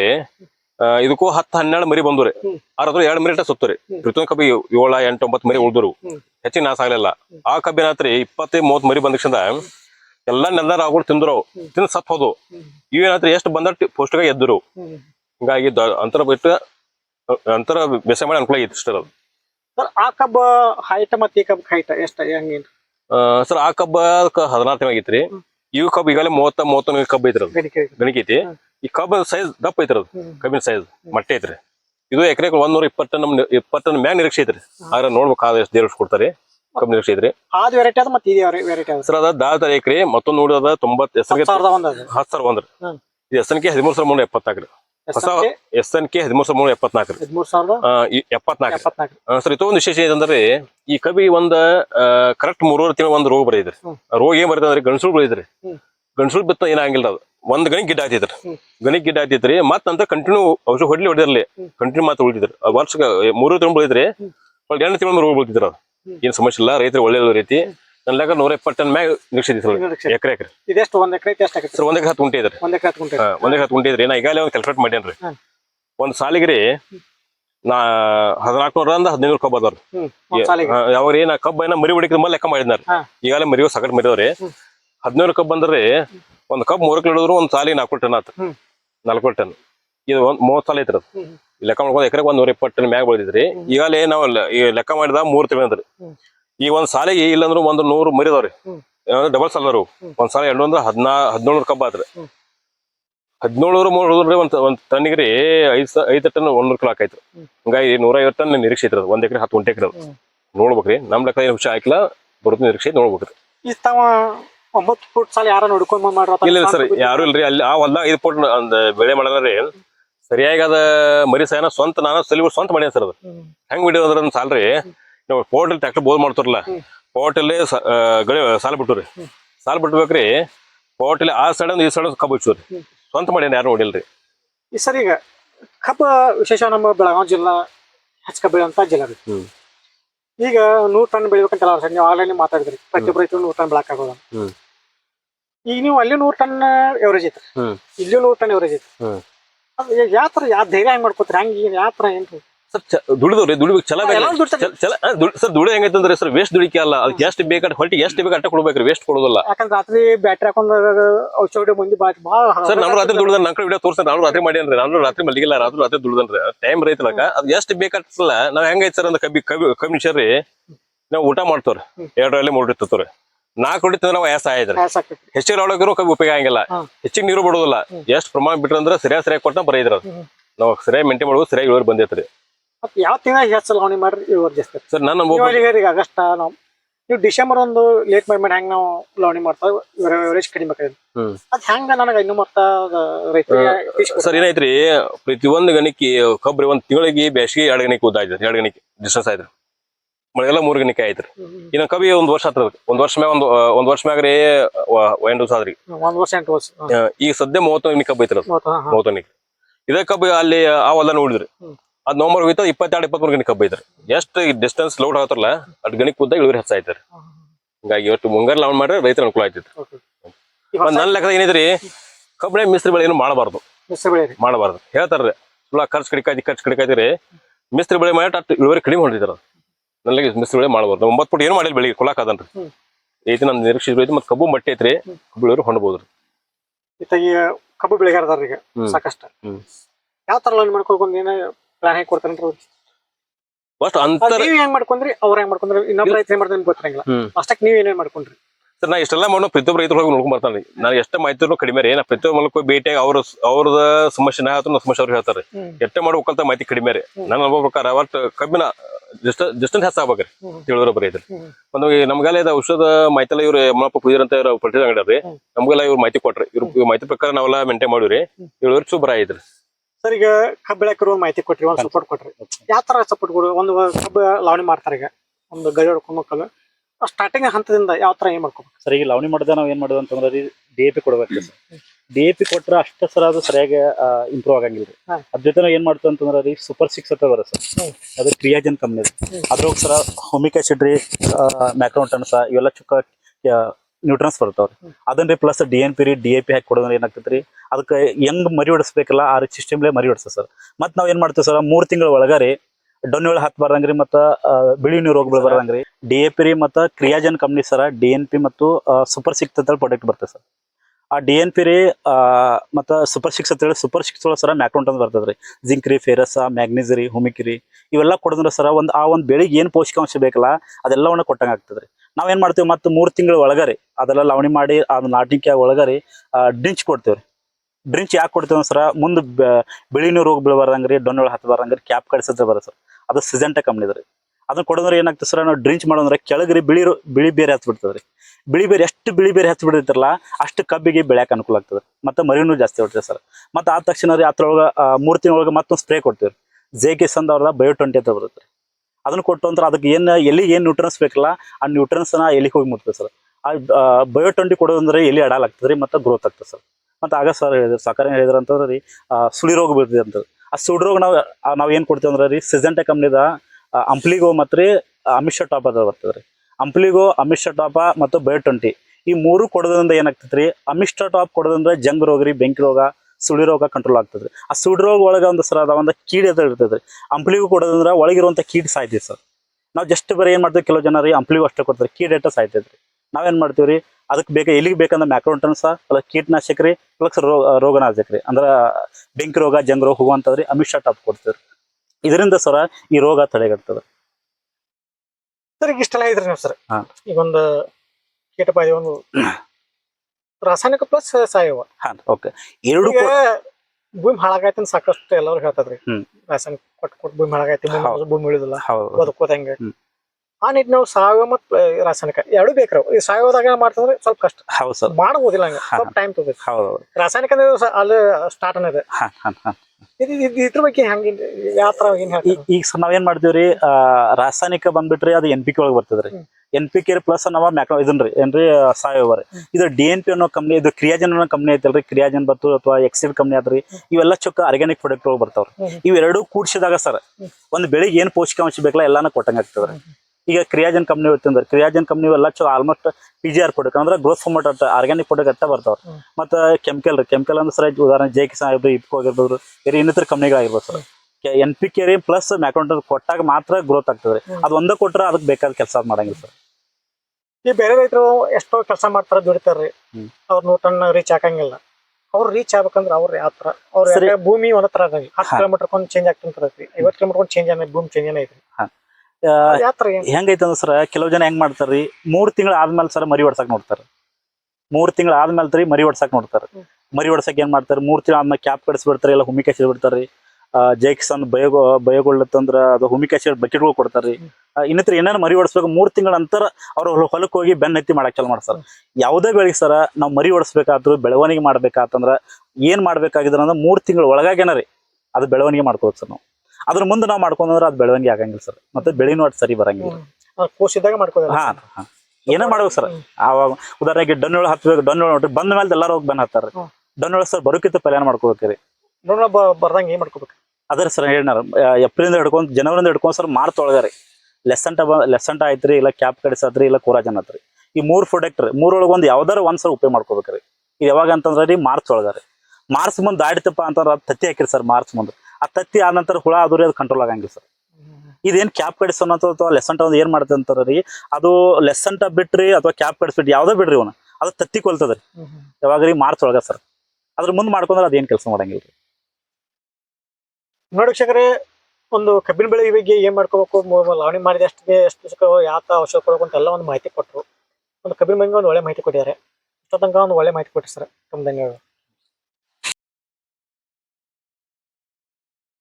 ಇದಕ್ಕೂ ಹತ್ತು ಹನ್ನೆರಡು ಮರಿ ಬಂದ್ರಿ ಆರಾದ್ರೂ ಅದ್ರ ಎರಡು ಮರಿ ಸುತ್ತರಿ. ಪ್ರತಿಯೊಂದು ಕಬ್ಬಿ ಏಳ ಎಂಟು ಒಂಬತ್ತು ಮರಿ ಉಳಿದ್ರು ಹೆಚ್ಚಿನ ಹೆಚ್ಚಿಗೆ ನಾಶ ಆಗ್ಲಿಲ್ಲ. ಆ ಕಬ್ಬಿನಾತ್ರಿ ಇಪ್ಪತ್ತೈದು ಮೂವತ್ ಮರಿ ಬಂದಕ್ಷಿಂದ ಎಲ್ಲ ನೆಲ್ಲ ರಾಗುಗಳು ತಿಂದ್ರು ತಿಂದು ಸತ್ ಹೋದು. ಇವೇನಾತ್ರಿ ಎಷ್ಟು ಬಂದ ಪೌಷ್ಟಿಕ ಎದ್ದರು. ಹಿಂಗಾಗಿ ಅಂತರ ಬಿಟ್ಟು ಅಂತರ ಬೆಸೆ ಮಾಡಿ ಅನುಕೂಲ ಐತಿ ಇಷ್ಟರ ಆ ಕಬ್ಬ ಹೈಟ ಮತ್ತೆ ಈ ಕಬ್ಬು ಹೈಟ್ ಎಷ್ಟು ಹೆಂಗೇನು ಸರ್ ಆ ಕಬ್ಬ ಹದಿನಾರು ತಿಂಗಳು ಆಗೈತ್ರಿ ಹ್ಮ್. ಇವು ಕಬ್ಬು ಈಗಾಗಲೇ ಮೂವತ್ತ ಮೂವತ್ತೊಂದು ಕಬ್ಬು ಐತ್ರಿ ಗಣಕೈತಿ ಈ ಕಬ್ಬ ಸೈಜ್ ದಪ್ಪ ಐತ್ರಿ ಅದು. ಕಬ್ಬಿನ ಸೈಜ್ ಮಟ್ಟೆ ಐತ್ರಿ. ಇದು ಎಕರೆಕ ಒಂದ್ ನೂರ ಇಪ್ಪತ್ತು ಟನ್ ಇಪ್ಪತ್ತು ಟನ್ ಮ್ಯಾಗ ನಿರೀಕ್ಷೆ ಐತ್ರಿ. ಆದ್ರೆ ನೋಡ್ಬೇಕು ಆದ್ರೆ ಎಷ್ಟು ದೇವ್ರ ಕೊಡ್ತಾರೆ ಕಬ್ಬು ನಿರೀಕ್ಷೆ ಐತ್ರಿ. ಆದ್ ವೆರೈಟಿ ಅದ ಮತ್ತೆ ಇದು ವೆರೈಟಿ ಅದ. ಸರ್ ಅದ ದಾಳ ಎಕರೆ ಮತ್ತೊಂದು ನೋಡಿದ ತೊಂಬತ್ತು ಹತ್ತು ಹೆಸರಿಗೆ ಸಾವಿರ ಒಂದ್ರಿ. ಇದು ಹೆಸರಿಗೆ ಹದಿಮೂರು ಸಾವಿರ ಮುನ್ನೂರ ಎಪ್ಪತ್ತಾಕ್ರಿ. ಹೊಸ ಎಸ್ ಎನ್ ಕೆ? ಹದಿಮೂರು ಸಾವಿರದ ಎಪ್ಪತ್ನಾಲ್ಕು ರೀ. ಹದಿಮೂರು ಸಾವಿರದ ಎಪ್ಪತ್ನಾಲ್ಕು ಎಪ್ಪತ್ನಾಲ್ಕು. ಸರ್ ಇದು ಒಂದು ವಿಶೇಷ ಏನಂದ್ರೆ ಈ ಕವಿ ಒಂದ್ ಕರೆಕ್ಟ್ ಮೂರುವರೆ ತಿಂಗಳ ಒಂದು ರೋಗ ಬರೀದ್ರಿ. ರೋಗ ಏನ್ ಬರೀತಂದ್ರೆ ಗಣಸುಳು ಹ್ಮ್. ಗಣಸುಳು ಬಿತ್ತ ಏನಾಗಿಲ್ಲ ಅದು. ಒಂದ್ ಗಣಿ ಗಿಡ ಆಯ್ತೈತ್ರಿ ಗಣಿ ಗಿಡ ಗಿಡ್ಡ ಮತ್ತಂತ ಮತ್ತ ಅಂತ ಕಂಟಿನ್ಯೂ ಔಷಧ ಹೊಡ್ಲಿ ಹೊಡೆದಿರ್ಲಿ. ಕಂಟಿನ್ಯೂ ಮಾತ್ರ ಉಳಿದಿದ್ರೆ. ವರ್ಷ ಮೂರು ತಿಂಗಳು ಬೆಳಿದ್ರಿ ಎರಡು ತಿಂಗಳು ರೋಗ ಬೀಳ್ತಿದ್ರು ಅದು. ಏನ್ ಸಮಸ್ಯೆ ಇಲ್ಲ ರೈತರು ಒಳ್ಳೆ ರೀತಿ. ನನ್ನ ಲೆಕ್ಕ ನೂರ ಇಪ್ಪತ್ತು ಟನ್ ಮ್ಯಾಗ ನಿರೀಕ್ಷೆ ಐತಿ ನಿರೀಕ್ಷೆ. ಎಕರೆ ಎಕರೆ. ಇದೆಷ್ಟು? ಒಂದ್ ಎಕರೆ ಎಷ್ಟು ಆಗತ್ತೆ ಸರ್ ಒಂದಕ್ಕೆ ಹತ್ತು ಗುಂಟೆ ಇದ್ರಿ ಒಂದ್ ಎಕರೆ ಹತ್ತು ಗುಂಟೆ ಹತ್ತು ಇದ್ರಿ ನಾ ಈಗಾಗಲೇ ಒಂದು ಕ್ಯಾಲ್ಕುಲೇಟ್ ಮಾಡ್ಯಾನ್ರಿ ಹ್ಮ್. ಒಂದ್ ಸಾಲಿಗ್ರಿ ನಾ ಹದಿನಾಲ್ಕು ನೂರಿಂದ ಹದಿನೈದು ಕಬ್ಬ ಒಂದ್ ಯಾವಾಗ ಏನ ಕಬ್ಬ ಏನ ಮರಿ ಹೊಡಿಕಿದ ಮೇಲೆ ಲೆಕ್ಕ ಮಾಡಿದ್ನಾರ ಈಗಾಲೇ ಈಗಾಗಲೇ ಮರಿಯೋ ಸಕಟ್ ಮರಿದವ್ರಿ. ಹದಿನೈದು ಕಬ್ಬ ಬಂದ್ರಿ ಒಂದ್ ಕಬ್ ಕಿಲೋ ಹಿಡಿದ್ರು ಒಂದ್ ಸಾಲಿ ನಾಲ್ಕು ಟನ್ ಆತ. ನಾಲ್ಕು ಟನ್. ಇದು ಒಂದ್ ಮೂವತ್ ಸಾಲ ಐತ್ರಿ ಅದು. ಲೆಕ್ಕ ಮಾಡ್ಕೊಂಡು ಎಕರೆಗೆ ಒಂದ್ ನೂರ ಇಪ್ಪತ್ತು ಟನ್ ಮ್ಯಾಗ ಬೆಳೆದಿದ್ರಿ. ಈಗಾಗಲೇ ನಾವು ಈ ಲೆಕ್ಕ ಮಾಡಿದ ಮೂರ್ ತಿಂಗಳು ಅಂದ್ರಿ. ಹ್ಮ್. ಈ ಒಂದ್ ಸಾಲಿಗೆ ಇಲ್ಲಂದ್ರೆ ಒಂದ್ ನೂರು ಮರಿದವ್ರಿ. ಡಬಲ್ ಸಾಲರು. ಒಂದ್ ಸಾಲ ಎರಡು ಅಂದ್ರೆ ಹದಿನಾ ಹದಿನೇಳು ಕಬ್ಬ ಆತ್ರಿ. ಹದಿನೇಳು ಮೂರು ಒಂದ್ ಒಂದ್ ಟನ್ನಿಗೆ ರೀ ಐದ್ ಐದು ಟನ್ ಒಂದ್ ಕಿಲೋ ಹಾಕೈತ್ರಿ ಹಂಗಾಗಿ ನೂರ ಐವತ್ತು ಟನ್ ನಿರೀಕ್ಷೆ ಐತ್ರಿ ಒಂದ್ ಎಕರೆ ಹತ್ತು ಗಂಟೆ ಎಕರೆ. ನೋಡ್ಬೇಕ್ರಿ. ನಮ್ ಲೆಕ್ಕ ಏನು ವಿಷಯ ಹಾಕಿಲ್ಲ ಬರುತ್ತೆ ನಿರೀಕ್ಷೆ ನೋಡ್ಬೇಕ್ರಿ. ಈ ತಾವ ಒಂಬತ್ತು ಫುಟ್ ಸಾಲ ಯಾರ ನೋಡ್ಕೊಂಡ್ ಬಂದ್ ಮಾಡ್ರ ಇಲ್ಲ ಸರ್. ಯಾರು ಇಲ್ರಿ. ಅಲ್ಲಿ ಆ ಹೊಲ್ದಾಗ ಐದು ಫುಟ್ ಒಂದ್ ಬೆಳೆ ಮಾಡಲ್ರಿ ಸರಿಯಾಗಿ ಅದ ಮರಿ ಸಾಯನ ಸ್ವಂತ ನಾನು ಸಲಿ ಸ್ವಂತ ಮಾಡ್ಯಾನ ಸರ್ ಅದು. ಹೆಂಗ್ ಬಿಡಿಯೋದ್ರ ಸಾಲ್ರಿ? ನಾವು ಪೋರ್ಟಲ್ ಟ್ಯಾಕ್ಟರ್ ಬೋದ್ ಮಾಡ್ತಾರಲ್ಲ. ಪೋರ್ಟಲ್ ಪೋರ್ಟಲ್ಲಿ ಗಳಿ ಸಾಲ ಬಿಟ್ಟವ್ರಿ. ಸಾಲ ಬಿಟ್ಬೇಕ್ರಿ. ಪೋರ್ಟಲ್ಲಿ ಆ ಸೈಡ್ ಈ ಸೈಡ್ ಕಬ್ಬು ಹಚ್ಚೋರಿ. ಸ್ವಂತ ಮಾಡಿ ಯಾರು ನೋಡಿಲ್ರಿ. ಈ ಸರ್ ಈಗ ಕಬ್ಬ ವಿಶೇಷ ನಮ್ಮ ಬೆಳಗಾವಿ ಜಿಲ್ಲಾ ಹೆಚ್ಚು ಕಬ್ಬ ಬೆಳೆಯುವಂತ ಜಿಲ್ಲಾ ರೀ. ಈಗ ನೂರ್ ಟನ್ ಬೆಳಿಬೇಕಂತಲ್ಲ ಸರ್ ನೀವು ಆನ್ಲೈನ್ ಮಾತಾಡಿದ್ರಿ. ಪ್ರತಿಯೊಬ್ಬ ರೈತರು ನೂರ್ ಟನ್ ಬೆಳಕ್ ಆಗೋದ. ಈಗ ನೀವು ಅಲ್ಲಿ ನೂರ್ ಟನ್ ಎವರೇಜ್ ಐತ್ರಿ. ಇಲ್ಲಿ ನೂರ್ ಟನ್ ಎವರೇಜ್ ಐತ್ರಿ. ಯಾವ ತರ ಯಾವ ಧೈರ್ಯ ಹೆಂಗ್ ಮಾಡ್ಕೋತೀರಿ? ಹಂಗ ಯಾವ ತರ ಏನ್ರಿ? ಸರ್ ದುಡಿದವ್ರಿ ದುಡಿಬೇಕು ಚಲ ಚಲ. ಸರ್ ದುಡಿ ಹೆಂಗೈತಂದ್ರೆ ಸರ್ ವೇಸ್ಟ್ ದುಡಿಕೆ ಅಲ್ಲ. ಅದಕ್ಕೆ ಎಷ್ಟು ಬೇಕಾದ ಹೊಟ್ಟಿಗೆ ಎಷ್ಟು ಬೇಕು ಅಟ್ಟ ಕೊಡ್ಬೇಕ್ರಿ ವೇಸ್ಟ್ ಕೊಡೋದಿಲ್ಲ. ಯಾಕಂದ್ರೆ ರಾತ್ರಿ ಬ್ಯಾಟ್ರಿ ಹಾಕೊಂಡ್ರೆ ಔಷಧಿ ಮಂದಿ ಸರ್ ನಾನು ರಾತ್ರಿ ದುಡ್ದ ನನ್ನ ವಿಡಿಯೋ ತೋರಿಸ್ ನಾನು ರಾತ್ರಿ ಮಾಡ್ಯಾನ್ರಿ ನಾನು ರಾತ್ರಿ ಮಲಗಿಲ್ಲ ರಾತ್ರಿ ರಾತ್ರಿ ದುಡ್ದನ್ರಿ. ಟೈಮ್ ರೈತಲಕ ಅದು ಎಷ್ಟು ಬೇಕಾಗ್ತಲ್ಲ ನಾವ್ ಹೆಂಗೈತೆ ಸರ್ ಅಂದ್ರೆ ಕಬ್ಬಿ ಕಬ್ಬಿ ಕಮ್ಮಿ ರೀ ನಾವು ಊಟ ಮಾಡ್ತವ್ರಿ. ಎರಡರಲ್ಲಿ ಮೂರು ಇರ್ತವ್ರಿ ನಾಲ್ಕು ಹೊಡಿತಂದ್ರೆ ನಾವು ಯಾಸ ಆಯ್ತು ಹೆಚ್ಚಿಗೆ ಒಳಗಿರೋ ಕಬ್ಬಿ ಉಪಯೋಗ ಆಗಿಲ್ಲ ಹಾ. ಹೆಚ್ಚಿಗೆ ನೀರು ಬಿಡೋದಿಲ್ಲ. ಎಷ್ಟು ಪ್ರಮಾಣ ಬಿಟ್ರಂದ್ರೆ ಸರಿಯಾಗಿ ಸರಿಯಾಗಿ ಕೊಟ್ಟ ಬರೀದ್ರ. ನಾವು ಸರಿಯಾಗಿ ಮೇಂಟೈನ್ ಮಾಡೋದು ಸರಿಯಾಗಿ ಇಳುವರಿ ಬಂದೈತ್ರಿ. ಮತ್ ಯಾವ ತಿಂಗಳ ಹೆಚ್ಚು ಲಾವಣಿ ಮಾಡ್ರಿ ಇವ್ರು ಜಾಸ್ತಿ ಸರ್ ನನ್ನ ಒಬ್ಬ ಆಗಸ್ಟ್ ನಾವು ನೀವು ಡಿಸೆಂಬರ್ ಒಂದು ಲೇಟ್ ಮಾಡಿ ಹೆಂಗ್ ನಾವು ಲಾವಣಿ ಮಾಡ್ತಾವ ಎವರೇಜ್ ಕಡಿಮೆ ಕಡಿಮೆ ಹ್ಮ್. ಅದ್ ಹೆಂಗ ನನಗೆ ಇನ್ನು ಮತ್ತ ರೈತರಿಗೆ ತಿಳಿಸ್ಕೊಡ್ರಿ. ಸರ್ ಏನೈತ್ರಿ ಪ್ರತಿಯೊಂದು ಗಣಿಕೆ ಕೊಬ್ಬರಿ ಒಂದ್ ತಿಂಗಳಿಗೆ ಬೇಸಿಗೆ ಎರಡು ಗಣಿಕೆ ಉದ್ದ ಆಯ್ತು ಎರಡು ಗಣಿಕೆ ಡಿಸ್ಟೆನ್ಸ್ ಆಯ್ತು ಮಳೆಗೆಲ್ಲ ಮೂರು ಗಣಿಕೆ ಆಯ್ತು ಹ್ಮ್. ಇನ್ನ ಕವಿ ಒಂದ್ ವರ್ಷ ಹತ್ರ ಒಂದ್ ವರ್ಷ ಮ್ಯಾಗ ಒಂದು ಒಂದ್ ವರ್ಷ ಮ್ಯಾಗ್ರಿ ಎಂಟು ದಿವಸ ಆದ್ರಿ ಒಂದ್ ವರ್ಷ ಎಂಟು ವರ್ಷ ಹಾ. ಈಗ ಸದ್ಯ ಮೂವತ್ತೊಂದು ಗಣಿಕೆ ಕಬ್ಬ ಐತ್ರಿ ಅದು ಮೂವತ್ತು, ಹಾ, ಹಾ. ಮೂವತ್ತೊಂದು ಗಣಿಕೆ ಇದೇ ಕಬ್ಬು ಅಲ್ಲಿ ಆ ಹೊಲ ನೋಡಿದ್ರಿ ಹ್ಮ್. ಅದ್ ನವಂಬರ್ ಹೋಗಿತ್ತು ಇಪ್ಪತ್ತೆರಡು ಇಪ್ಪತ್ಮೂರು ಗಣಿ ಕಬ್ಬ ಐತ್ರಿ. ಎಷ್ಟ್ ಡಿಸ್ಟೆನ್ಸ್ ಲೋಡ್ ಆಗತ್ತಲ್ಲ ಅದ್ ಗಣಿ ಕೂತ ಇಳುವರಿ ಹೆಚ್ಚಾಯ್ತಾರೆ. ಹಿಂಗಾಗಿ ಇವತ್ತು ಮುಂಗಾರು ಲಾವಣ್ ಮಾಡ್ರೆ ರೈತರ ಅನುಕೂಲ ಆಯ್ತಿತ್ತು. ಈ ಒಂದ್ ನನ್ನ ಲೆಕ್ಕದಾಗ ಏನಿದ್ರಿ ಕಬ್ಬಳೆ ಮಿಸ್ತ್ರಿ ಬೆಳೆ ಏನು ಮಾಡಬಾರ್ದು. ಬೆಳೆ. ಮಾಡಬಾರ್ದು. ಹೇಳ್ತಾರ್ರಿ ಸುಳ್ಳ ಖರ್ಚು ಕಡಿಕಾಯ್ತಿ ಖರ್ಚು ಕಡಿಕಾಯ್ತಿರಿ ಮಿಸ್ತ್ರಿ ಬೆಳೆ ಮಾಡಿ ಅಷ್ಟು ಇಳುವರಿ ಕಡಿಮೆ ಹೊಂದಿದ್ರ ನನಗೆ ಮಿಸ್ತ್ರಿ ಬೆಳೆ ಮಾಡಬಾರ್ದು. ಒಂಬತ್ತು ಫುಟ್ ಏನು ಮಾಡಿಲ್ಲ ಬೆಳಿಗ್ಗೆ ಕೊಲಾಕದನ್ರಿ ಅದನ್ರಿ ಐತಿ ನನ್ನ ನಿರೀಕ್ಷಿತ ಐತಿ ಮತ್ತೆ ಕಬ್ಬು ಮಟ್ಟಿ ಐತ್ರಿ. ಕಬ್ಬು ಇಳುವರಿ ಹೊಂಡಬಹುದ್ರಿ ಕಬ್ಬು ಬೆಳೆಗಾರದಾರ ಈಗ ಹ್ಮ್. ಸಾಕಷ್ಟ. ಯಾವ ತರ ಲೋನ್ ಮಾಡ್ಕೊಳಕ್ ಒಂದ್ ಏನ ಪ್ಲಾನ್ ಹೇಗೆ ಕೊಡ್ತಾರಂತ ಅಷ್ಟು ಅಂತರ ನೀವ್ ಹೆಂಗ್ ಮಾಡ್ಕೊಂಡ್ರಿ ಅವ್ರ ಹೆಂಗ್ ಮಾಡ್ಕೊಂಡ್ರಿ ಇನ್ನೊಬ್ಬ ರೈತ ಏನ್ ಮಾಡ್ತಾನೆ ಗೊತ್ತಿರಂಗಿಲ್ಲ. ಅಷ್ಟಕ್ಕೆ ನೀವ್ ಏನೇನ್ ಮಾಡ್ಕೊಂಡ್ರಿ? ಸರ್ ನಾ ಇಷ್ಟೆಲ್ಲ ಮಾಡೋ ಪ್ರತಿಯೊಬ್ಬ ರೈತರು ಹೋಗಿ ನೋಡ್ಕೊಂಡ್ ಬರ್ತಾನೆ. ನಾನು ಎಷ್ಟು ಮಾಹಿತಿ ಕಡಿಮೆ ರೀ. ನಾ ಪ್ರತಿಯೊಬ್ಬ ಮೂಲಕ ಭೇಟಿ ಅವ್ರ ಅವ್ರದ ಸಮಸ್ಯೆ ನಾ ಹೇಳ್ತಾನೆ ಸಮಸ್ಯೆ ಅವ್ರು ಹೇಳ್ತಾರೆ. ಎಷ್ಟೇ ಮಾಡ್ಬೇಕಂತ ಮಾಹಿತಿ ಕಡಿಮೆ ರೀ. ನನ್ನ ಅನುಭವ ಪ್ರಕಾರ ಒಟ್ಟು ಕಬ್ಬಿನ ಡಿಸ್ಟೆನ್ಸ್ ಹೆಚ್ಚಾಗ್ಬೇಕ್ರಿ. ತಿಳಿದ್ರ ಬರೀ ಹ್ಮ್. ಒಂದು ನಮ್ಗೆಲ್ಲ ಇದು ಔಷಧ ಮಾಹಿತಿ ಎಲ್ಲ ಇವ್ರು ಯಮನಪ್ಪ ಪೂಜಾರ್ ಅಂತ ಇವ್ರು ಪಟ್ಟಿದ ಅಂಗಡಿ. ನಮ್ಗೆಲ್ಲ ಇವ್ರು ಮಾಹಿತಿ ಕೊಟ್ರಿ. ಇವ್ರ ಮಾಹಿತಿ ಪ್ರಕಾರ ನಾವೆಲ್ಲ ಮೇಂಟೈನ್ ಮಾಡಿವ್ರಿ. ಇಳುವರಿ ಸೂಪರ್ ಐತ್ರಿ ಸರ್ ಈಗ ಕಬ್ಬು ಬೆಳೆಕರು ಒಂದ್ ಮಾಹಿತಿ ಕೊಟ್ರಿ ಒಂದು ಸಪೋರ್ಟ್ ಕೊಟ್ರಿ. ಯಾವ ತರ ಸಪೋರ್ಟ್ ಕೊಡು ಒಂದು ಕಬ್ಬು ಲಾವಣಿ ಮಾಡ್ತಾರೆ ಈಗ ಒಂದು ಗಡಿ ಹೊಡ್ಕೊಂಬಕ್ಕಲ್ಲ ಸ್ಟಾರ್ಟಿಂಗ್ ಹಂತದಿಂದ ಯಾವ ತರ ಏನ್ ಮಾಡ್ಕೋಬೇಕು? ಸರ್ ಈಗ ಲಾವಣಿ ಮಾಡಿದ ನಾವ್ ಏನ್ ಮಾಡೋದು ಅಂತಂದ್ರೆ ಡಿ ಎ ಪಿ ಕೊಡ್ಬೇಕು ಸರ್. ಡಿ ಎ ಪಿ ಕೊಟ್ರೆ ಅಷ್ಟ ಸರ ಅದು ಸರಿಯಾಗಿ ಇಂಪ್ರೂವ್ ಆಗಂಗಿಲ್ಲ. ಅದ್ರ ಜೊತೆ ನಾವ್ ಏನ್ ಮಾಡ್ತೀವಿ ಅಂತಂದ್ರೆ ರೀ ಸೂಪರ್ ಸಿಕ್ಸ್ ಅಂತ ಬರ ಸರ್. ಅದು ಕ್ರಿಯಾಜನ್ ಕಂಪ್ನಿ ಅದ್ರ ಹೋಗಿ ಸರ ಹೋಮಿಕ್ ಆಸಿಡ್ ರೀ ಟನ್ಸ ಇವೆಲ್ಲ ಚುಕ್ಕ ನ್ಯೂಟ್ರನ್ಸ್ ಬರ್ತಾವ್ರಿ ಹ್ಮ್. ಅದನ್ನ ರೀ ಪ್ಲಸ್ ಡಿ ಎನ್ ಪಿ ರೀ ಡಿ ಎ ಪಿ ಹಾಕಿ ಕೊಡೋದ್ರೆ ಏನಾಗ್ತೈತೆ ರೀ ಅದಕ್ಕೆ ಹೆಂಗ್ ಮರಿ ಹೊಡಿಸ್ಬೇಕಲ್ಲ ಆ ಸಿಸ್ಟಮ್ಲೇ ಮರಿ ಹೊಡ್ಸ ಸರ್. ಮತ್ತೆ ನಾವ್ ಏನ್ ಮಾಡ್ತೀವಿ ಸರ್ ಮೂರ್ ತಿಂಗಳ ಒಳಗಾರಿ ಡೊನ್ನೆಗಳು ಹಾಕ್ ಬರ್ದಂಗ್ರಿ ಮತ್ತ ಬಿಳಿ ನೀರು ರೋಗಗಳು ಬರ್ದಂಗ್ರಿ ಡಿ ಎ ಪಿ ರೀ ಮತ್ತ ಕ್ರಿಯಾಜನ್ company sir D N P ಮತ್ತು ಸೂಪರ್ ಸಿಕ್ತ ಪ್ರಾಡಕ್ಟ್ ಬರ್ತದೆ ಸರ್. ಆ ಡಿ ಎನ್ ಪಿ ರೀ ಮತ್ತು ಸೂಪರ್ ಸಿಕ್ಸ್ ಅಂತ ಹೇಳಿ ಸೂಪರ್ ಸಿಕ್ಸ್ ಒಳಗೆ ಸರ ಮ್ಯಾಕ್ರೋಂಟ್ ಅಂತ ಬರ್ತದ್ರಿ ಜಿಂಕ್ ರೀ ಫೇರಸ ಮ್ಯಾಗ್ನೀಸ್ ರೀ ಹುಮಿಕ್ ರೀ. ಇವೆಲ್ಲ ಕೊಡೋದ್ರೆ ಸರ ಒಂದು, ಆ ಒಂದು ಬೆಳಿಗ್ಗೆ ಏನು ಪೋಷಕಾಂಶ ಬೇಕಲ್ಲ ಅದೆಲ್ಲವನ್ನ ಆಗ್ತದೆ ರೀ. ನಾವೇನು ಮಾಡ್ತೀವಿ ಮತ್ತೆ ಮೂರು ತಿಂಗಳ ಒಳಗರಿ ಅದೆಲ್ಲ ಲವಣಿ ಮಾಡಿ ಅದು ನಾಟಿಕೆ ಒಳಗರಿ ಡ್ರಿಂಚ್ ಕೊಡ್ತೇವ್ರಿ ಡ್ರಿಂಚ್ ಯಾಕೆ ಕೊಡ್ತೀವಿ ಸರ ಮುಂದೆ ಬೆಳಿ ನೀರು ರೋಗ ಬೀಳಬಾರ್ದಂಗ್ರಿ ಡೊಣ್ಣೊಳ ಹತ್ತಬಾರ್ದಂಗ್ರಿ ಕ್ಯಾಪ್ ಕಡಿಸಿದ್ರೆ ಬರೋದು ಸರ್ ಅದು ಸಿಜೆಂಟ ಕಂಪ್ನಿದ್ರಿ ಅದನ್ನ ಕೊಡೋದ್ರೆ ಏನಾಗ್ತದೆ ಸರ್, ನಾವು ಡ್ರಿಂಚ್ ಮಾಡೋದ್ರೆ ಕೆಳಗ್ರಿ ಬಿಳಿ ಬಿಳಿ ಬೇರೆ ಹತ್ಬಿಡ್ತದೆ ರೀ ಬಿಳಿ ಬೇರೆ, ಎಷ್ಟು ಬಿಳಿ ಬೇರೆ ಹತ್ತಿ ಬಿಡ್ತಿರಲ್ಲ ಅಷ್ಟು ಕಬ್ಬಿಗೆ ಬೆಳೆಯಕ್ಕೆ ಅನುಕೂಲ ಆಗ್ತದೆ ಮತ್ತೆ ಮರಿನೂ ಜಾಸ್ತಿ ಹೊಡ್ತೀವಿ ಸರ್. ಮತ್ತೆ ಆದ ತಕ್ಷಣ ರೀ ಅದ್ರೊಳಗೆ ಮೂರು ತಿಂಗಳೊಳಗೆ ಮತ್ತೊಂದು ಸ್ಪ್ರೇ ಕೊಡ್ತೀವಿ ಜೆ ಕೆ ಸಂದ ಅವ್ರದ ಬಯೋ ಟ್ವೆಂಟಿ ಅಂತ ಬರುತ್ತೆ ರೀ ಅದನ್ನ ಕೊಟ್ಟು ಅಂದ್ರೆ ಅದಕ್ಕೆ ಏನು, ಎಲ್ಲಿ ಏನು ನ್ಯೂಟ್ರನ್ಸ್ ಬೇಕಲ್ಲ, ಆ ನ್ಯೂಟ್ರನ್ಸ್ನ ಎಲ್ಲಿಗೆ ಹೋಗಿ ಮುಟ್ತದೆ ಸರ್. ಆ ಬಯೋ ಟ್ವೆಂಟಿ ಕೊಡೋದಂದ್ರೆ ಎಲ್ಲಿ ಅಡಾಲಾಗ್ತದೆ ರೀ ಮತ್ತೆ ಗ್ರೋತ್ ಆಗ್ತದೆ ಸರ್. ಮತ್ತೆ ಆಗ ಸರ್ ಹೇಳಿದ್ರು ಸಾಕಾರ ಹೇಳಿದ್ರು ಅಂತಂದ್ರೆ ರೀ ಸುಳಿ ರೋಗ ಬೀಳ್ತದೆ ಅಂತ ಆ ಸುಳಿ ರೋಗ ನಾವು ನಾವು ಏನು ಕೊಡ್ತೀವಿ ಅಂದ್ರೆ ರೀ ಸಿಜೆಂಟೆ ಕಂಪ್ನಿದ ಅಂಪ್ಲಿಗೋ ಮತ್ತು ರೀ ಶಾ ಟಾಪ್ ಅದ ಬರ್ತದೆ ರೀ. ಅಂಪ್ಲಿಗೋ ಶಾ ಟಾಪ ಮತ್ತು ಬಯೋ ಟ್ವೆಂಟಿ ಈ ಮೂರು ಕೊಡೋದ್ರಿಂದ ಏನಾಗ್ತದೆ ರೀ ಅಮಿಷ್ಟ ಟಾಪ್ ಕೊಡೋದ್ರಿಂದ ಜಂಗ್ ರೋಗ ರೀ, ಬೆಂಕಿ ರೋಗ, ಸುಳಿ ರೋಗ ಕಂಟ್ರೋಲ್ ಆಗ್ತದೆ ರೀ. ಆ ಸುಳಿ ರೋಗ ಒಳಗೆ ಒಂದು ಸರ್ ಅದ, ಒಂದು ಕೀಡಿ ಅಂತ ಇರ್ತದೆ ರೀ. ಅಂಪ್ಲಿಗೂ ಕೊಡೋದಂದ್ರೆ ಒಳಗಿರುವಂಥ ಕೀಡ್ ಸಾಯ್ತೀವಿ ಸರ್. ನಾವು ಜಸ್ಟ್ ಬೇರೆ ಏನು ಮಾಡ್ತೀವಿ, ಕೆಲವು ಜನ ರೀ ಅಂಪ್ಲಿಗೂ ಅಷ್ಟೇ ಕೊಡ್ತಾರೆ ಕೀಡ್ ಎಟ್ಟ ಸಾಯ್ತೈತೆ ರೀ. ನಾವೇನು ಮಾಡ್ತೀವಿ ರೀ ಅದಕ್ಕೆ ಬೇಕಾ, ಎಲ್ಲಿಗೆ ಬೇಕಂದ್ರೆ ಮ್ಯಾಕ್ರೋಂಟನ್ಸ ಅಲ್ಲ ಕೀಟನಾಶಕ ರೀ ಪ್ಲಸ್ ರೋಗ ರೋಗನಾಶಕ ರೀ. ಅಂದ್ರೆ ಬೆಂಕಿ ರೋಗ, ಜಂಗ್ ರೋಗ ಹೋಗುವಂಥದ್ರಿ ಅಮಿತ್ ಅಮಿಷ ಟಾಪ್ ಕೊಡ್ತೀವಿ ಇದರಿಂದ ಸರ ಈ ರೋಗ ತಡೆಗಟ್ಟದ ಸರ್ ಈಗ ಇಷ್ಟೆಲ್ಲ ಇದ್ರಿ ನೀವು ಸರ್. ಹಾ. ಈಗ ಒಂದು ಕೀಟಬಾಧೆ ಒಂದು ರಾಸಾಯನಿಕ ಪ್ಲಸ್ ಸಾವಯವ. ಹಾಂ ಓಕೆ ಎರಡು ಈಗ ಭೂಮಿ ಹಾಳಾಗೈತಿ ಅಂತ ಸಾಕಷ್ಟು ಎಲ್ಲರೂ ಹೇಳ್ತದ್ರಿ ಹ್ಮ್. ರಾಸಾಯನಿಕ ಕೊಟ್ಟು ಕೊಟ್ಟು ಭೂಮಿ ಹಾಳಾಗೈತಿ ಹೌದು. ಭೂಮಿ ಉಳಿದಿಲ್ಲ ಹೌದು. ಬದುಕೋದ ಹೆಂಗ? ಹ್ಮ್. ಆ ನಿಟ್ಟಿನಲ್ಲಿ ಸಾವಯವ ಮತ್ತು ರಾಸಾಯನಿಕ ಎರಡು ಬೇಕ್ರಿ. ಈ ಸಾವಯವದಾಗ ಮಾಡ್ತಂದ್ರೆ ಸ್ವಲ್ಪ ಕಷ್ಟ. ಹೌದು ಸರ್. ಮಾಡ್ಬೋದಿಲ್ಲ ಹಂಗೆ. ಸ್ವಲ್ಪ ಟೈಮ್ ತಗೋಬೇಕು. ಹೌದು ರಾಸಾಯನಿಕ ಅಂದ್ರೆ ಸ- ಅಲ್ಲಿ ಸ್ಟಾರ್ಟ್ ಅನ್ನೋದು. ಹಾಂ ಹಾಂ ಹಾಂ. ಇದು ಇದು- ಇದ್ರ ಬಗ್ಗೆ ಹೆಂಗೆ ಯಾವ ತರ ಏನ್ ಹೇಳ್ತಾರೆ? ಈಗ ಮಾಡ್ತೀವ್ರಿ ರಾಸಾಯನಿಕ ಬಂದ್ಬಿಟ್ರಿ ಅದು ಎನ್ ಪಿ ಕೆ ಒಳಗೆ ಬರ್ತದ್ರಿ ಎನ್ ಪಿ ಕೆ ಪ್ಲಸ್ ನಾವ ಮ್ಯಾಕ್ರೋ ಇದನ್ರಿ ಏನ್ರಿ ಆ, ಸಾವಯವ ರೀ. ಇದು ಡಿ ಎನ್ ಪಿ ಅನ್ನೋ ಕಂಪ್ನಿ ಇದು ಕ್ರಿಯಾಜನ್ ಅನ್ನೋ ಕಂಪ್ನಿ ಐತಲ್ರಿ ಕ್ರಿಯಾಜನ್ ಬತ್ತು ಅಥವಾ ಎಕ್ಸಿಡ್ ಕಂಪ್ನಿ ಆದ್ರಿ ಇವೆಲ್ಲ ಚೊಕ್ಕ ಆರ್ಗ್ಯಾನಿಕ್ ಪ್ರಾಡಕ್ಟ್ ಒಳಗೆ ಬರ್ತಾವ್ರಿ ಇವೆರಡು ಕೂಡ್ಸಿದಾಗ ಸರ್ ಒಂದ್ ಬೆಳಿಗ್ಗೆ ಏನ್ ಪೌಷ್ಟಿಕಾಂಶ ಬೇಕಲ್ಲ ಎಲ್ಲಾನು ಕೊಟ್ಟಂಗ ಆಗ್ತದೆ ಈಗ ಕ್ರಿಯಾಜನ್ ಕಂಪ್ನಿ ಇರ್ತಂದ್ರೆ ಕ್ರಿಯಾಜನ್ ಕಂಪ್ನಿ ಎಲ್ಲ ಚಲೋ almost P G R product ಅಂದ್ರೆ ಗ್ರೋತ್ ಫಾರ್ಮಟ್ ಅಟ್ಟ ಆರ್ಗ್ಯಾನಿಕ್ ಪ್ರಾಡಕ್ಟ್ ಅಟ್ಟ ಬರ್ತಾವ. ಮತ್ತು ಕೆಮಿಕಲ್ ರೀ. ಕೆಮಿಕಲ್ ಅಂದ್ರೆ ಸರ್ ಉದಾಹರಣೆ ಜೆ ಕಿಸಾನ್ ಆಗಿರ್ಬೋದು ಇಪ್ಕೋ ಆಗಿರ್ಬೋದು ಬೇರೆ ಇನ್ನಿತರ ಕಂಪ್ನಿಗಳಾಗಿರ್ಬೋದು ಸರ್. ಎನ್ ಪಿ ಕೆ ರೀ ಪ್ಲಸ್ ಮ್ಯಾಕೊಂಡ್ ಕೊಟ್ಟಾಗ ಮಾತ್ರ ಗ್ರೋತ್ ಆಗ್ತದೆ ರೀ. ಅದು ಒಂದೇ ಕೊಟ್ಟರೆ ಅದಕ್ಕೆ ಬೇಕಾದ ಕೆಲಸ ಮಾಡಂಗಿಲ್ಲ ಸರ್. ಈ ಬೇರೆ ರೈತರು ಎಷ್ಟೋ ಕೆಲಸ ಮಾಡ್ತಾರೆ ದುಡಿತಾರೆ ರೀ ಅವ್ರ ನೂರು ಟನ್ ರೀಚ್ ಹಾಕಂಗಿಲ್ಲ. ಅವ್ರು ರೀಚ್ ಆಗ್ಬೇಕಂದ್ರೆ ಅವ್ರ ಯಾವ ತರ ಅವ್ರ ಭೂಮಿ ಒಂದ್ ತರ ಅದ ಹತ್ತು ಕಿಲೋಮೀಟರ್ ಚೇಂಜ್ ಆಗ್ತಂತ ಐವತ್ ಕಿಲೋಮೀಟರ್ ಚೇಂಜ್ ಭೂಮಿ ಚೇಂಜ್ ಏನೈತಿ ಹೆಂಗೈತೆ ಅಂದ್ರೆ ಸರ್ ಕೆಲವು ಜನ ಹೆಂಗ್ ಮಾಡ್ತಾರ್ರಿ ಮೂರ್ ತಿಂಗಳ ಆದ್ಮೇಲೆ ಸರ್ ಮರಿ ಹೊಡ್ಸಕ್ ನೋಡ್ತಾರ. ಮೂರ್ ತಿಂಗಳ ಆದ್ಮೇಲೆ ರೀ ಮರಿ ಹೊಡ್ಸಕ್ ನೋಡ್ತಾರ. ಹ್ಮ್. ಮರಿ ಹೊಡ್ಸಕ್ ಏನ್ ಮಾಡ್ತಾರೆ? ಮೂರ್ ತಿಂಗಳ ಆದ್ಮೇಲೆ ಕ್ಯಾಪ್ ಕಡಿಸ್ಬಿಡ್ತಾರೆ ಇಲ್ಲ ಕಸಿ ಬಿಡ್ತಾರ್ರಿ ಜೈಕ್ಸನ್ ಬಯೋ ಬಯೋಗೊಳ್ಳತ್ತಂದ್ರ ಅದು ಹುಮಿಕೆ ಬಕೆಟ್ಗಳು ಕೊಡ್ತಾರ್ರಿ ಹ್ಮ್. ಇನ್ನಿತರ ಏನೇನು ಮರಿ ಹೊಡ್ಸ್ಬೇಕು ಮೂರ್ ತಿಂಗಳ ನಂತರ ಅವ್ರು ಹೊಲಕ್ಕೆ ಹೋಗಿ ಬೆನ್ನ ಎತ್ತಿ ಮಾಡಕ್ ಕೆಲ ಮಾಡ್ತಾರ ಯಾವುದೇ ಬೆಳೆಗೆ ಸರ ನಾವು ಮರಿ ಹೊಡ್ಸ್ಬೇಕಾದ್ರು ಬೆಳವಣಿಗೆ ಮಾಡ್ಬೇಕಾತಂದ್ರ ಏನ್ ಮಾಡ್ಬೇಕಾಗಿದ್ರ ಅಂದ್ರೆ ಮೂರ್ ತಿಂಗಳ ಒಳಗಾಗೇನ ರೀ ಅದು ಬೆಳವಣಿಗೆ ಮಾಡ್ಕೋಬೇಕು ಸರ್ ನಾವು. ಅದ್ರ ಮುಂದೆ ನಾವು ಮಾಡ್ಕೊಂಡ್ರೆ ಅದು ಬೆಳವಣಿಗೆ ಆಗಂಗಿಲ್ಲ ಸರ್. ಮತ್ತೆ ಬೆಳೆನೂ ಅಟ್ ಸರಿ ಬರಂಗಿಲ್ಲ. ಏನ ಹಾ ಹಾ. ಏನೇ ಮಾಡ್ಬೇಕು ಸರ್. ಆವಾಗ ಉದಾಹರಣೆಗೆ ಡನ್ನೊಳ ಹತ್ಬೇಕು ಡನ್ನೊಳ ನೋಡ್ರಿ ಬಂದ ಮೇಲೆ ಎಲ್ಲಾರು ಹೋಗಿ ಬೆನ್ ಹತ್ತಾರ. ಡನ್ನೊಳ ಸರ್ ಬರೋಕಿತ್ತ ಪಲ್ಯಾಣ ಮಾಡ್ಕೋಬೇಕ್ರಿ. ನೋಡ ಬರ್ದಂಗ ಏನ್ ಮಾಡ್ಕೋಬೇಕು? ಅದರ ಸರ್ ಹೇಳಿನಾರ ಏಪ್ರಿಲಿಂದ ಹಿಡ್ಕೊಂಡು ಜನವರಿಂದ ಹಿಡ್ಕೊಂಡ್ ಸರ್ ಮಾರ್ಚ್ ಒಳಗರಿ ಲೆಸಂಟ ಲೆಸನ್ ಲೆಸಂಟ ಆಯ್ತ್ರಿ ಇಲ್ಲ ಕ್ಯಾಪ್ ಕಡಿಸತ್ರಿ ಇಲ್ಲ ಕೋರಾಜನ್ ಆತ್ರಿ. ಈ ಮೂರ್ ಪ್ರೊಡಕ್ಟ್ ರೀ ಮೂರೊಳಗೆ ಒಂದು ಯಾವ್ದಾರ ಒಂದ್ ಸರ್ ಉಪಯೋಗ ಮಾಡ್ಕೋಬೇಕ್ರಿ. ಇದು ಯಾವಾಗ ಅಂತಂದ್ರೆ ರೀ ಮಾರ್ಚ್ ಒಳಗಾರಿ ಮಾರ್ಚ್ ಮುಂದೆ ದಾಡಿತಪ್ಪ ಅಂತಂದ್ರೆ ಅದು ತತ್ತಿ ಹಾಕಿರಿ ಸರ್ ಮಾರ್ಚ್ ಮುಂದೆ. ಆ ತತ್ತಿ ಆದ ನಂತರ ಹುಳ ಅದು ರೀ ಅದು ಕಂಟ್ರೋಲ್ ಆಗಂಗಿಲ್ಲ ಸರ್. ಇದೇನು ಕ್ಯಾಪ್ ಕಡಿಸೋಣ ಅಥವಾ ಲೆಸನ್ ಒಂದು ಏನ್ ಮಾಡ್ತದೆ ಅಂತಾರ ರೀ ಅದು ಲೆಸಂಟ ಬಿಟ್ರಿ ಅಥವಾ ಕ್ಯಾಪ್ ಕಡಿಸ್ಬಿಟ್ಟು ಯಾವ್ದೋ ಬಿಡ್ರಿ ಅವನು ಅದು ತತ್ತಿ ಕೊಲ್ತದ್ರಿ ಯಾವಾಗ ರೀ ಮಾರ್ಚ್ ಒಳಗ ಸರ್. ಅದ್ರ ಮುಂದೆ ಮಾಡ್ಕೊಂಡ್ರೆ ಅದೇನ್ ಕೆಲಸ ಮಾಡಂಗಿಲ್ಲ ರೀ. ನೋಡಿ ವೀಕ್ಷಕರೇ ಒಂದು ಕಬ್ಬಿನ ಬೆಳೆ ಬಗ್ಗೆ ಏನ್ ಮಾಡ್ಕೋಬೇಕು ಲಾವಣಿ ಮಾಡಿದ ಎಷ್ಟು ಎಷ್ಟು ಯಾವ ತರ ಔಷಧ ಕೊಡಬೇಕು ಅಂತ ಎಲ್ಲ ಒಂದು ಮಾಹಿತಿ ಕೊಟ್ಟರು ಒಂದು ಕಬ್ಬಿನ ಬಗ್ಗೆ ಒಂದು ಒಳ್ಳೆ ಮಾಹಿತಿ ಕೊಟ್ಟಿದ್ದಾರೆ. ಇಷ್ಟೋ ತನಕ ಒಂದು ಒಳ್ಳೆ ಮಾಹಿತಿ ಕೊಟ್ಟರು ಸರ್. ತುಂಬ ಧನ್ಯವಾದ